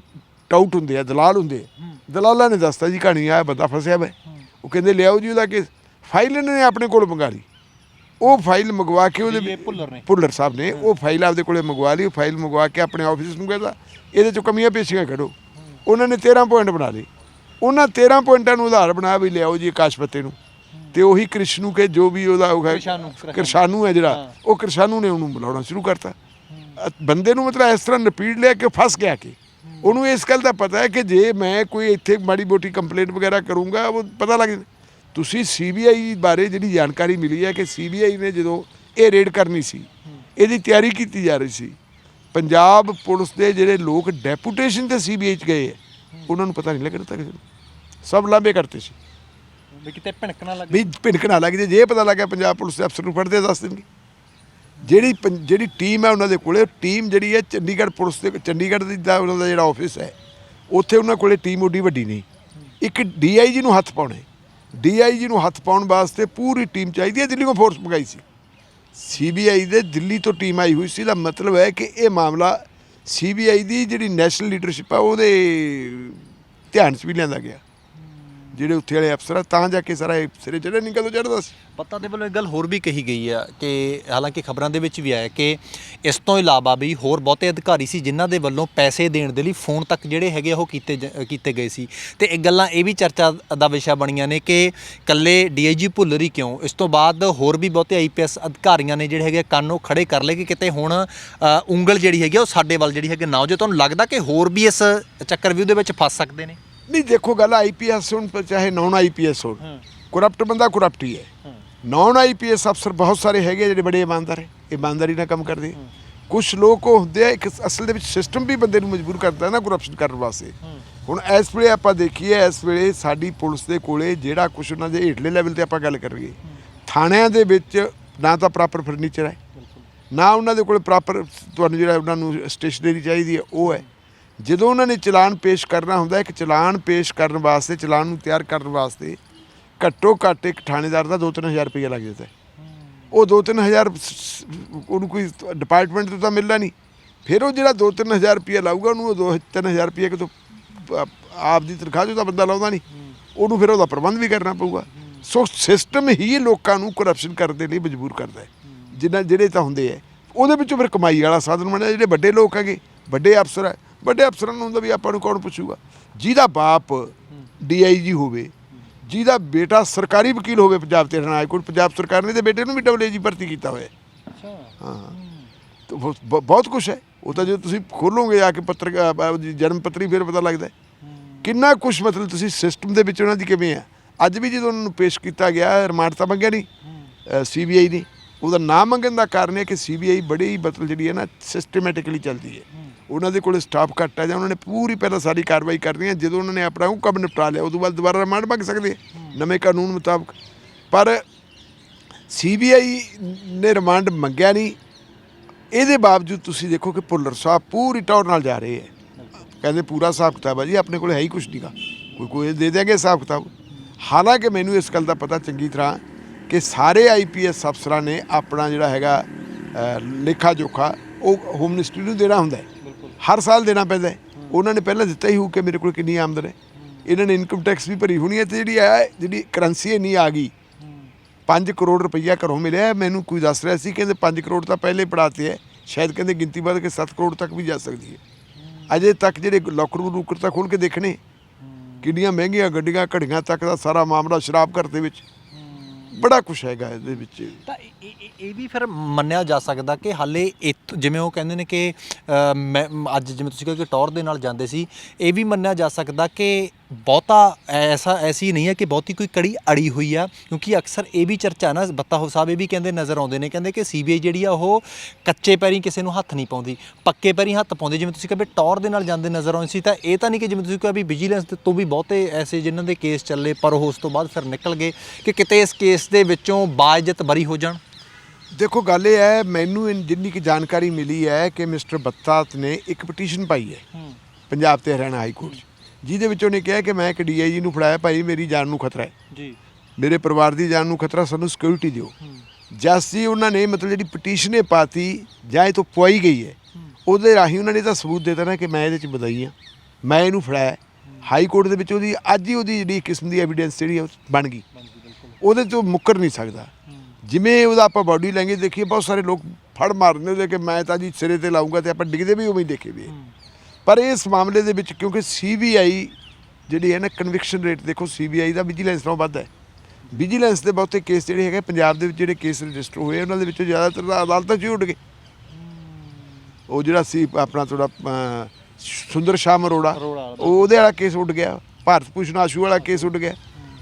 ਟਾਊਟ ਹੁੰਦੇ ਆ ਦਲਾਲ ਹੁੰਦੇ ਆ। ਦਲਾਲਾਂ ਨੇ ਦੱਸਤਾ ਜੀ ਕਹਾਣੀ ਆ ਬੰਦਾ ਫਸਿਆ ਵਾ। ਉਹ ਕਹਿੰਦੇ ਲਿਆਓ ਜੀ ਉਹਦਾ ਕੇਸ। ਫਾਈਲ ਇਹਨਾਂ ਨੇ ਆਪਣੇ ਕੋਲ ਮੰਗਾ ਲਈ। ਉਹ ਫਾਈਲ ਮੰਗਵਾ ਕੇ ਉਹਦੇ ਭੁੱਲਰ ਨੇ। ਭੁੱਲਰ ਸਾਹਿਬ ਨੇ। ਉਹ ਫਾਈਲ ਆਪਦੇ ਕੋਲੇ ਮੰਗਵਾ ਲਈ ਉਹ ਫਾਈਲ ਮੰਗਵਾ ਕੇ ਆਪਣੇ ਆਫਿਸ ਨੂੰ ਕਹਿੰਦਾ ਇਹਦੇ ਚੋਂ ਕਮੀਆਂ ਪੇਸ਼ੀਆਂ ਕੱਢੋ। ਉਹਨਾਂ ਨੇ 13 ਪੁਆਇੰਟ ਬਣਾ ਲਏ। ਉਹਨਾਂ 13 ਪੁਆਇੰਟਾਂ ਨੂੰ ਆਧਾਰ ਬਣਾ ਵੀ ਲਿਆਓ ਜੀ ਆਕਾਸ਼ ਪੱਤੇ ਨੂੰ। ਤੇ ਉਹੀ ਕ੍ਰਿਸ਼ਨੂ ਕੇ ਜੋ ਵੀ ਉਹਦਾ ਉਹ ਹੈ ਕ੍ਰਿਸ਼ਾਨੂ, ਕ੍ਰਿਸ਼ਾਨੂ। ਕਿਰਸ਼ਾਨੂ ਹੈ ਜਿਹੜਾ ਉਹ ਕਿਰਸ਼ਾਨੂ ਨੇ ਉਹਨੂੰ ਬੁਲਾਉਣਾ ਸ਼ੁਰੂ ਕਰਤਾ। ਅ- ਬੰਦੇ ਨੂੰ ਮਤਲਬ ਇਸ ਤਰ੍ਹਾਂ ਨਪੀੜ ਲਿਆ ਕਿ ਫਸ ਗਿਆ ਕਿ। ਉਹਨੂੰ ਇਸ ਗੱਲ ਦਾ ਪਤਾ ਹੈ ਕਿ ਜੇ ਮੈਂ ਕੋਈ ਇੱਥੇ ਮਾੜੀ ਮੋਟੀ ਕੰਪਲੇਂਟ ਵਗੈਰਾ ਕਰੂੰਗਾ ਉਹ ਪਤਾ ਲੱਗ ਤੁਸੀਂ ਸੀਬੀਆਈ ਬਾਰੇ ਜਿਹੜੀ ਜਾਣਕਾਰੀ ਮਿਲੀ ਹੈ ਕਿ ਸੀਬੀਆਈ ਨੇ ਜਦੋਂ ਇਹ ਰੇਡ ਕਰਨੀ ਸੀ ਇਹਦੀ ਤਿਆਰੀ ਕੀਤੀ ਜਾ ਰਹੀ ਸੀ। ਪੰਜਾਬ ਪੁਲਿਸ ਦੇ ਜਿਹੜੇ ਲੋਕ ਡੈਪੂਟੇਸ਼ਨ ਤੇ ਸੀਬੀਆਈ ਚ ਗਏ ਹੈ ਉਹਨਾਂ ਨੂੰ ਪਤਾ ਨਹੀਂ ਲੱਗਦਾ ਕਿਸੇ ਨੂੰ ਸਭ ਲਾਂਬੇ ਕਰਤੇ ਸੀ। ਵੀ ਕਿਤੇ ਭਿਣਕਣਾ ਲੱਗ ਵੀ ਭਿਣਕਣਾ ਲੱਗ ਜੇ ਜੇ ਪਤਾ ਲੱਗਿਆ ਪੰਜਾਬ ਪੁਲਿਸ ਦੇ ਅਫਸਰ ਨੂੰ ਫੜਦੇ ਦੱਸ ਦੇਣਗੇ। ਜਿਹੜੀ ਪੰ- ਜਿਹੜੀ ਟੀਮ ਹੈ ਉਹਨਾਂ ਦੇ ਕੋਲੇ, ਟੀਮ ਜਿਹੜੀ ਹੈ ਚੰਡੀਗੜ੍ਹ ਪੁਲਿਸ ਦੇ, ਚੰਡੀਗੜ੍ਹ ਦੀ ਦਾ, ਉਹਨਾਂ ਦਾ ਜਿਹੜਾ ਆਫਿਸ ਹੈ, ਉੱਥੇ ਉਹਨਾਂ ਕੋਲੇ ਟੀਮ ਓਡੀ ਵੱਡੀ ਨਹੀਂ। ਇੱਕ ਡੀਆਈਜੀ ਨੂੰ ਹੱਥ ਪਾਉਣੇ। ਡੀਆਈਜੀ ਨੂੰ ਹੱਥ ਪਾਉਣ ਵਾਸਤੇ ਪੂਰੀ ਟੀਮ ਚਾਹੀਦੀ ਹੈ, ਦਿੱਲੀ ਤੋਂ ਫੋਰਸ ਮੰਗਾਈ ਸੀ। ਸੀਬੀਆਈ ਦੇ ਦਿੱਲੀ ਤੋਂ ਟੀਮ ਆਈ ਹੋਈ ਸੀ, ਦਾ ਮਤਲਬ ਹੈ ਕਿ ਇਹ ਮਾਮਲਾ ਸੀਬੀਆਈ ਦੀ ਜਿਹੜੀ ਨੈਸ਼ਨਲ ਲੀਡਰਸ਼ਿਪ ਆ, ਉਹਦੇ ਧਿਆਨ 'ਚ ਵੀ ਲਿਆਂਦਾ ਗਿਆ। ਜਿਹੜੇ ਉੱਥੇ ਵਾਲੇ ਅਫਸਰ ਆ ਤਾਂ ਜਾ ਕੇ ਸਾਰਾ ਇਹ ਸਿਰੇ ਚੜ੍ਹੇ ਨਹੀਂ ਕਦੋਂ ਚੜ੍ਹਦਾ ਸੀ। ਪਤਾ ਦੇ ਵੱਲੋਂ ਇੱਕ ਗੱਲ ਹੋਰ ਵੀ ਕਹੀ ਗਈ ਆ ਕਿ ਹਾਲਾਂਕਿ ਖਬਰਾਂ ਦੇ ਵਿੱਚ ਵੀ ਆਇਆ ਕਿ ਇਸ ਤੋਂ ਇਲਾਵਾ ਵੀ ਹੋਰ ਬਹੁਤੇ ਅਧਿਕਾਰੀ ਸੀ ਜਿਨ੍ਹਾਂ ਦੇ ਵੱਲੋਂ ਪੈਸੇ ਦੇਣ ਦੇ ਲਈ ਫੋਨ ਤੱਕ ਜਿਹੜੇ ਹੈਗੇ ਆ ਉਹ ਕੀਤੇ ਜ- ਕੀਤੇ ਗਏ ਸੀ। ਤੇ ਇਹ ਗੱਲਾਂ ਇਹ ਵੀ ਚਰਚਾ ਦਾ ਵਿਸ਼ਾ ਬਣੀਆਂ ਨੇ ਕਿ ਕੱਲੇ ਡੀਆਈਜੀ ਭੁੱਲਰ ਹੀ ਕਿਉਂ? ਇਸ ਤੋਂ ਬਾਅਦ ਹੋਰ ਵੀ ਬਹੁਤੇ ਆਈਪੀਐਸ ਅਧਿਕਾਰੀਆਂ ਨੇ ਜਿਹੜੇ ਹੈਗੇ ਆ ਕੰਨ ਉਹ ਖੜੇ ਕਰ ਲਏ ਕਿ ਕਿਤੇ ਹੁਣ ਅ, ਉਂਗਲ ਜਿਹੜੀ ਹੈਗੀ ਆ ਉਹ ਸਾਡੇ ਵੱਲ ਜਿਹੜੀ ਹੈਗੀ ਨਾ ਹੋ ਜੇ ਤੁਹਾਨੂੰ ਲੱਗਦਾ ਕਿ ਹੋਰ ਵੀ ਇਸ ਚੱਕਰਵਿਊਹ ਦੇ ਵਿੱਚ ਫਸ ਸਕਦੇ ਨੇ? ਨਹੀਂ ਦੇਖੋ ਗੱਲ ਆਈਪੀਐਸ ਹੁਣ ਚਾਹੇ ਨਾਨ ਆਈਪੀਐਸ ਹੋਣ। ਕਰਪਟ ਬੰਦਾ ਕਰਪਟ ਹੀ ਹੈ। ਨਾਨ ਆਈਪੀਐਸ ਅਫਸਰ ਬਹੁਤ ਸਾਰੇ ਹੈਗੇ ਜਿਹੜੇ ਬੜੇ ਇਮਾਨਦਾਰ ਹੈ। ਇਮਾਨਦਾਰੀ ਨਾਲ ਕੰਮ ਕਰਦੇ ਕੁਝ ਲੋਕ ਉਹ ਹੁੰਦੇ ਆ ਇੱਕ ਅਸਲ ਦੇ ਵਿੱਚ ਸਿਸਟਮ ਵੀ ਬੰਦੇ ਨੂੰ ਮਜਬੂਰ ਕਰਦਾ ਨਾ ਕਰਪਸ਼ਨ ਕਰਨ ਵਾਸਤੇ। ਹੁਣ ਇਸ ਵੇਲੇ ਆਪਾਂ ਦੇਖੀਏ ਇਸ ਵੇਲੇ ਸਾਡੀ ਪੁਲਿਸ ਦੇ ਕੋਲੇ ਜਿਹੜਾ ਕੁਝ ਉਹਨਾਂ ਦੇ ਹੇਠਲੇ ਲੈਵਲ ਤੇ ਆਪਾਂ ਗੱਲ ਕਰੀਏ ਥਾਣਿਆਂ ਦੇ ਵਿੱਚ ਨਾ ਤਾਂ ਪ੍ਰੋਪਰ ਫਰਨੀਚਰ ਹੈ। ਨਾ ਉਹਨਾਂ ਦੇ ਕੋਲ ਪ੍ਰੋਪਰ ਤੁਹਾਨੂੰ ਜਿਹੜਾ ਉਹਨਾਂ ਨੂੰ ਸਟੇਸ਼ਨਰੀ ਚਾਹੀਦੀ ਹੈ ਉਹ ਹੈ। ਜਦੋਂ ਉਹਨਾਂ ਨੇ ਚਲਾਨ ਪੇਸ਼ ਕਰਨਾ ਹੁੰਦਾ, ਇੱਕ ਚਲਾਨ ਪੇਸ਼ ਕਰਨ ਵਾਸਤੇ, ਚਲਾਨ ਨੂੰ ਤਿਆਰ ਕਰਨ ਵਾਸਤੇ ਘੱਟੋ ਘੱਟ ਇੱਕ ਥਾਣੇਦਾਰ ਦਾ 2-3000 ਰੁਪਏ ਲੱਗ ਜਾਂਦਾ ਹੈ। ਉਹ 2-3000 ਉਹਨੂੰ ਕੋਈ ਡਿਪਾਰਟਮੈਂਟ ਤੋਂ ਤਾਂ ਮਿਲਦਾ ਨਹੀਂ। ਫਿਰ ਉਹ ਜਿਹੜਾ 2-3000 ਰੁਪਏ ਲਾਊਗਾ, ਉਹਨੂੰ ਉਹ 2-3000 ਰੁਪਏ ਕਿਤੋਂ ਆਪ- ਆਪ ਦੀ ਤਨਖਾਹ ਚੋਂ ਤਾਂ ਬੰਦਾ ਲਾਉਂਦਾ ਨਹੀਂ। ਉਹਨੂੰ ਫਿਰ ਉਹਦਾ ਪ੍ਰਬੰਧ ਵੀ ਕਰਨਾ ਪਊਗਾ। ਸੋ ਸਿਸਟਮ ਹੀ ਲੋਕਾਂ ਨੂੰ ਕਰਪਸ਼ਨ ਕਰਨ ਦੇ ਲਈ ਮਜਬੂਰ ਕਰਦਾ ਹੈ। ਜਿਨ੍ਹਾਂ ਜਿਹੜੇ ਤਾਂ ਹੁੰਦੇ ਆ ਉਹਦੇ ਵਿੱਚੋਂ ਫਿਰ ਕਮਾਈ ਵਾਲਾ ਸਾਧਨ ਬਣਿਆ, ਜਿਹੜੇ ਵੱਡੇ ਲੋਕ ਹੈਗੇ, ਵੱਡੇ ਅਫਸਰ ਹੈ ਵੱਡੇ ਅਫਸਰਾਂ ਨੂੰ ਹੁੰਦਾ ਵੀ ਆਪਾਂ ਨੂੰ ਕੌਣ ਪੁੱਛੂਗਾ? ਜਿਹਦਾ ਬਾਪ ਡੀਆਈਜੀ ਹੋਵੇ ਜਿਹਦਾ ਬੇਟਾ ਸਰਕਾਰੀ ਵਕੀਲ ਹੋਵੇ ਪੰਜਾਬ ਤੇ ਹਰਿਆਣਾ ਕੋਰਟ ਪੰਜਾਬ ਸਰਕਾਰ ਨੇ ਤੇ ਬੇਟੇ ਨੂੰ ਵੀ ਡਬਲ ਏਜੀ ਭਰਤੀ ਕੀਤਾ ਹੋਇਆ। ਅੱਛਾ। ਹਾਂ। ਤਾਂ ਬਹੁਤ- ਕੁਝ ਹੈ। ਉਹ ਤਾਂ ਜੇ ਤੁਸੀਂ ਖੋਲੋਗੇ ਆ ਕੇ ਪੱਤਰ ਜਨਮ ਪੱਤਰੀ ਫਿਰ ਪਤਾ ਲੱਗਦਾ। ਕਿੰਨਾ ਕੁਝ ਮਤਲਬ ਤੁਸੀਂ ਸਿਸਟਮ ਦੇ ਵਿੱਚ ਉਹਨਾਂ ਦੀ ਕਿਵੇਂ ਆ ਅੱਜ ਵੀ ਜਦੋਂ ਉਹਨਾਂ ਨੂੰ ਪੇਸ਼ ਕੀਤਾ ਗਿਆ ਰਿਮਾਂਡ ਤਾਂ ਮੰਗਿਆ ਨਹੀਂ ਸੀਬੀਆਈ ਨੇ। ਉਹਦਾ ਨਾਮ ਮੰਗਣ ਦਾ ਕਾਰਨ ਹੈ ਕਿ ਸੀਬੀਆਈ ਬੜੀ ਹੀ ਮਤਲਬ ਜਿਹੜੀ ਹੈ ਨਾ ਸਿਸਟਮੈਟਿਕਲੀ ਚੱਲਦੀ ਹੈ। ਉਹਨਾਂ ਦੇ ਕੋਲ ਸਟਾਫ ਘੱਟ ਹੈ ਜਾਂ ਉਹਨਾਂ ਨੇ ਪੂਰੀ ਪਹਿਲਾਂ ਸਾਰੀ ਕਾਰਵਾਈ ਕਰਨੀ ਹੈ ਜਦੋਂ ਉਹਨਾਂ ਨੇ ਆਪਣਾ ਉਹ ਕੰਮ ਨਿਪਟਾ ਲਿਆ, ਉਦੋਂ ਬਾਅਦ ਦੁਬਾਰਾ ਰਿਮਾਂਡ ਮੰਗ ਸਕਦੇ ਨਵੇਂ ਕਾਨੂੰਨ ਮੁਤਾਬਕ। ਪਰ ਸੀਬੀਆਈ ਨੇ ਰਿਮਾਂਡ ਮੰਗਿਆ ਨਹੀਂ। ਇਹਦੇ ਬਾਵਜੂਦ ਤੁਸੀਂ ਦੇਖੋ ਕਿ ਭੁੱਲਰ ਸਾਹਿਬ ਪੂਰੀ ਟੌਰ ਨਾਲ ਜਾ ਰਹੇ ਹੈ ਕਹਿੰਦੇ ਪੂਰਾ ਹਿਸਾਬ ਕਿਤਾਬ ਹੈ ਜੀ, ਆਪਣੇ ਕੋਲ ਹੈ ਹੀ ਕੁਛ ਨਹੀਂਗਾ ਕੋਈ ਕੋਈ ਦੇ ਦੇਗੇ ਹਿਸਾਬ ਕਿਤਾਬ। ਹਾਲਾਂਕਿ ਮੈਨੂੰ ਇਸ ਗੱਲ ਦਾ ਪਤਾ ਚੰਗੀ ਤਰ੍ਹਾਂ ਕਿ ਸਾਰੇ ਆਈਪੀਐਸ ਅਫਸਰਾਂ ਨੇ ਆਪਣਾ ਜਿਹੜਾ ਹੈਗਾ ਲੇਖਾ ਜੋਖਾ ਉਹ ਹੋਮ ਮਿਨਿਸਟਰੀ ਨੂੰ ਦੇਣਾ ਹੁੰਦਾ ਹੈ। ਹਰ ਸਾਲ ਦੇਣਾ ਪੈਂਦਾ ਉਹਨਾਂ ਨੇ ਪਹਿਲਾਂ ਦਿੱਤਾ ਹੀ ਹੋਊ ਕਿ ਮੇਰੇ ਕੋਲ ਕਿੰਨੀ ਆਮਦਨ ਹੈ। ਇਹਨਾਂ ਨੇ ਇਨਕਮ ਟੈਕਸ ਵੀ ਭਰੀ ਹੋਣੀ ਹੈ ਤੇ ਜਿਹੜੀ ਹੈ ਜਿਹੜੀ ਕਰੰਸੀ ਇੰਨੀ ਆ ਗਈ। 5 ਕਰੋੜ ਰੁਪਈਆ ਘਰੋਂ ਮਿਲਿਆ ਮੈਨੂੰ ਕੋਈ ਦੱਸ ਰਿਹਾ ਸੀ, ਕਹਿੰਦੇ 5 ਕਰੋੜ ਤਾਂ ਪਹਿਲੇ ਪੜਾਤੇ ਹੈ। ਸ਼ਾਇਦ ਕਹਿੰਦੇ ਗਿਣਤੀ ਵੱਧ ਕੇ 7 ਕਰੋੜ ਤੱਕ ਵੀ ਜਾ ਸਕਦੀ ਹੈ। ਅਜੇ ਤੱਕ ਜਿਹੜੇ ਲੋਕਰ ਲੂਕਰ ਤਾਂ ਖੋਲ ਕੇ ਦੇਖਣੇ। ਕਿੰਨੀਆਂ ਮਹਿੰਗੀਆਂ ਗੱਡੀਆਂ, ਘੜੀਆਂ ਤੱਕ ਦਾ ਸਾਰਾ ਮਾਮਲਾ ਸ਼ਰਾਬ ਘਰ ਦੇ ਵਿੱਚ। ਬੜਾ ਕੁਝ ਹੈਗਾ ਇਹਦੇ ਵਿੱਚ। ਤਾਂ ਇਹ- ਇਹ ਇਹ- ਵੀ ਫਿਰ ਮੰਨਿਆ ਜਾ ਸਕਦਾ ਕਿ ਹਾਲੇ ਇੱਥ- ਜਿਵੇਂ ਉਹ ਕਹਿੰਦੇ ਨੇ ਕਿ ਅ, ਮੈਂ ਅੱਜ ਜਿਵੇਂ ਤੁਸੀਂ ਕਿਹਾ ਕਿ ਟੌਰ ਦੇ ਨਾਲ ਜਾਂਦੇ ਸੀ ਇਹ ਵੀ ਮੰਨਿਆ ਜਾ ਸਕਦਾ ਕਿ ਬਹੁਤਾ ਐਸਾ ਐਸੀ ਨਹੀਂ ਹੈ ਕਿ ਬਹੁਤੀ ਕੋਈ ਕੜੀ ਅੜੀ ਹੋਈ ਆ ਕਿਉਂਕਿ ਅਕਸਰ ਇਹ ਵੀ ਚਰਚਾ ਨਾ ਬੱਤਾ ਹੋ ਸਾਹਿਬ ਇਹ ਵੀ ਕਹਿੰਦੇ ਨਜ਼ਰ ਆਉਂਦੇ ਨੇ ਕਹਿੰਦੇ ਕਿ ਸੀਬੀਆਈ ਜਿਹੜੀ ਆ ਉਹ ਕੱਚੇ ਪੈਰੀ ਕਿਸੇ ਨੂੰ ਹੱਥ ਨਹੀਂ ਪਾਉਂਦੀ ਪੱਕੇ ਪੈਰੀ ਹੱਥ ਪਾਉਂਦੀ ਜਿਵੇਂ ਤੁਸੀਂ ਕਹਿੰਦੇ ਟੌਰ ਦੇ ਨਾਲ ਜਾਂਦੇ ਨਜ਼ਰ ਆਉਂਦੇ ਸੀ ਤਾਂ ਇਹ ਤਾਂ ਨਹੀਂ ਕਿ ਜਿਵੇਂ ਤੁਸੀਂ ਕਿਹਾ ਵੀ ਵਿਜੀਲੈਂਸ ਤੋਂ ਵੀ ਬਹੁਤੇ ਐਸੇ ਜਿਨ੍ਹਾਂ ਦੇ ਕੇਸ ਚੱਲੇ ਪਰ ਉਹ ਉਸ ਤੋਂ ਬਾਅਦ ਫਿਰ ਨਿਕਲ ਗਏ ਕਿ ਕਿਤੇ ਇਸ ਕੇਸ ਦੇ ਵਿੱਚੋਂ ਬਾਇਜ਼ਤ ਬਰੀ ਹੋ ਜਾਣ? ਦੇਖੋ ਗੱਲ ਇਹ ਹੈ ਮੈਨੂੰ ਜਿੰਨੀ ਕਿ ਜਾਣਕਾਰੀ ਮਿਲੀ ਹੈ ਕਿ ਮਿਸਟਰ ਬੱਤਾਤ ਨੇ ਇੱਕ ਪਟੀਸ਼ਨ ਪਾਈ ਹੈ। ਪੰਜਾਬ ਤੇ ਹਰਿਆਣਾ ਹਾਈ ਕੋਰਟ 'ਚ। ਜਿਹਦੇ ਵਿੱਚ ਉਹਨੇ ਕਿਹਾ ਕਿ ਮੈਂ ਇੱਕ ਡੀਆਈਜੀ ਨੂੰ ਫੜਾਇਆ ਭਾਈ ਮੇਰੀ ਜਾਨ ਨੂੰ ਖਤਰਾ ਹੈ। ਜੀ। ਮੇਰੇ ਪਰਿਵਾਰ ਦੀ ਜਾਨ ਨੂੰ ਖਤਰਾ ਸਾਨੂੰ ਸਿਕਿਉਰਿਟੀ ਦਿਓ। ਜੈਸੀ ਉਹਨਾਂ ਨੇ ਮਤਲਬ ਜਿਹੜੀ ਪਟੀਸ਼ਨ ਇਹ ਪਾਤੀ ਜਾਂ ਇਹ ਤੋਂ ਪਵਾਈ ਗਈ ਹੈ ਉਹਦੇ ਰਾਹੀਂ ਉਹਨਾਂ ਨੇ ਤਾਂ ਸਬੂਤ ਦੇ ਦੇਣਾ ਕਿ ਮੈਂ ਇਹਦੇ ਚ ਬਦਈ ਹਾਂ ਮੈਂ ਇਹਨੂੰ ਫੜਾਇਆ। ਹਾਈ ਕੋਰਟ ਦੇ ਵਿੱਚ ਉਹਦੀ ਅੱਜ ਹੀ ਉਹਦੀ ਜਿਹੜੀ ਕਿਸਮ ਦੀ ਐਵੀਡੈਂਸ ਜਿਹੜੀ ਹੈ ਬਣ ਗਈ। ਉਹਦੇ ਤੋਂ ਮੁੱਕਰ ਨਹੀਂ ਸਕਦਾ। ਜਿਵੇਂ ਉਹਦਾ ਆਪਾਂ ਬਾਡੀ ਲੈਂਗੁਏਜ ਦੇਖੀਏ ਬਹੁਤ ਸਾਰੇ ਲੋਕ ਫੜ ਮਾਰਦੇ ਉਹਦੇ ਕਿ ਮੈਂ ਤਾਂ ਜੀ ਸਿਰੇ ਤੇ ਲਾਉਂਗਾ ਤੇ ਆਪਾਂ ਡਿੱਗਦੇ ਵੀ ਉਵੇਂ ਹੀ ਦੇਖੇ ਵੀ ਹੈ। ਪਰ ਇਸ ਮਾਮਲੇ ਦੇ ਵਿੱਚ ਕਿਉਂਕਿ ਸੀਬੀਆਈ ਜਿਹੜੀ ਹੈ ਨਾ ਕਨਵਿਕਸ਼ਨ ਰੇਟ ਦੇਖੋ ਸੀਬੀਆਈ ਦਾ ਵਿਜੀਲੈਂਸ ਨਾਲੋਂ ਵੱਧ ਹੈ। ਵਿਜੀਲੈਂਸ ਦੇ ਬਹੁਤੇ ਕੇਸ ਜਿਹੜੇ ਹੈਗੇ ਪੰਜਾਬ ਦੇ ਵਿੱਚ ਜਿਹੜੇ ਕੇਸ ਰਜਿਸਟਰ ਹੋਏ ਉਹਨਾਂ ਦੇ ਵਿੱਚੋਂ ਜ਼ਿਆਦਾਤਰ ਤਾਂ ਅਦਾਲਤਾਂ 'ਚ ਹੀ ਉੱਡ ਗਏ। ਉਹ ਜਿਹੜਾ ਸੀ ਆਪਣਾ ਥੋੜਾ ਅਹ, ਸੁੰਦਰ ਸ਼ਾਮ ਅਰੋੜਾ ਉਹ ਉਹਦੇ ਵਾਲਾ ਕੇਸ ਉੱਡ ਗਿਆ। ਭਾਰਤ ਭੂਸ਼ਣ ਆਸ਼ੂ ਵਾਲਾ ਕੇਸ ਉੱਡ ਗਿਆ।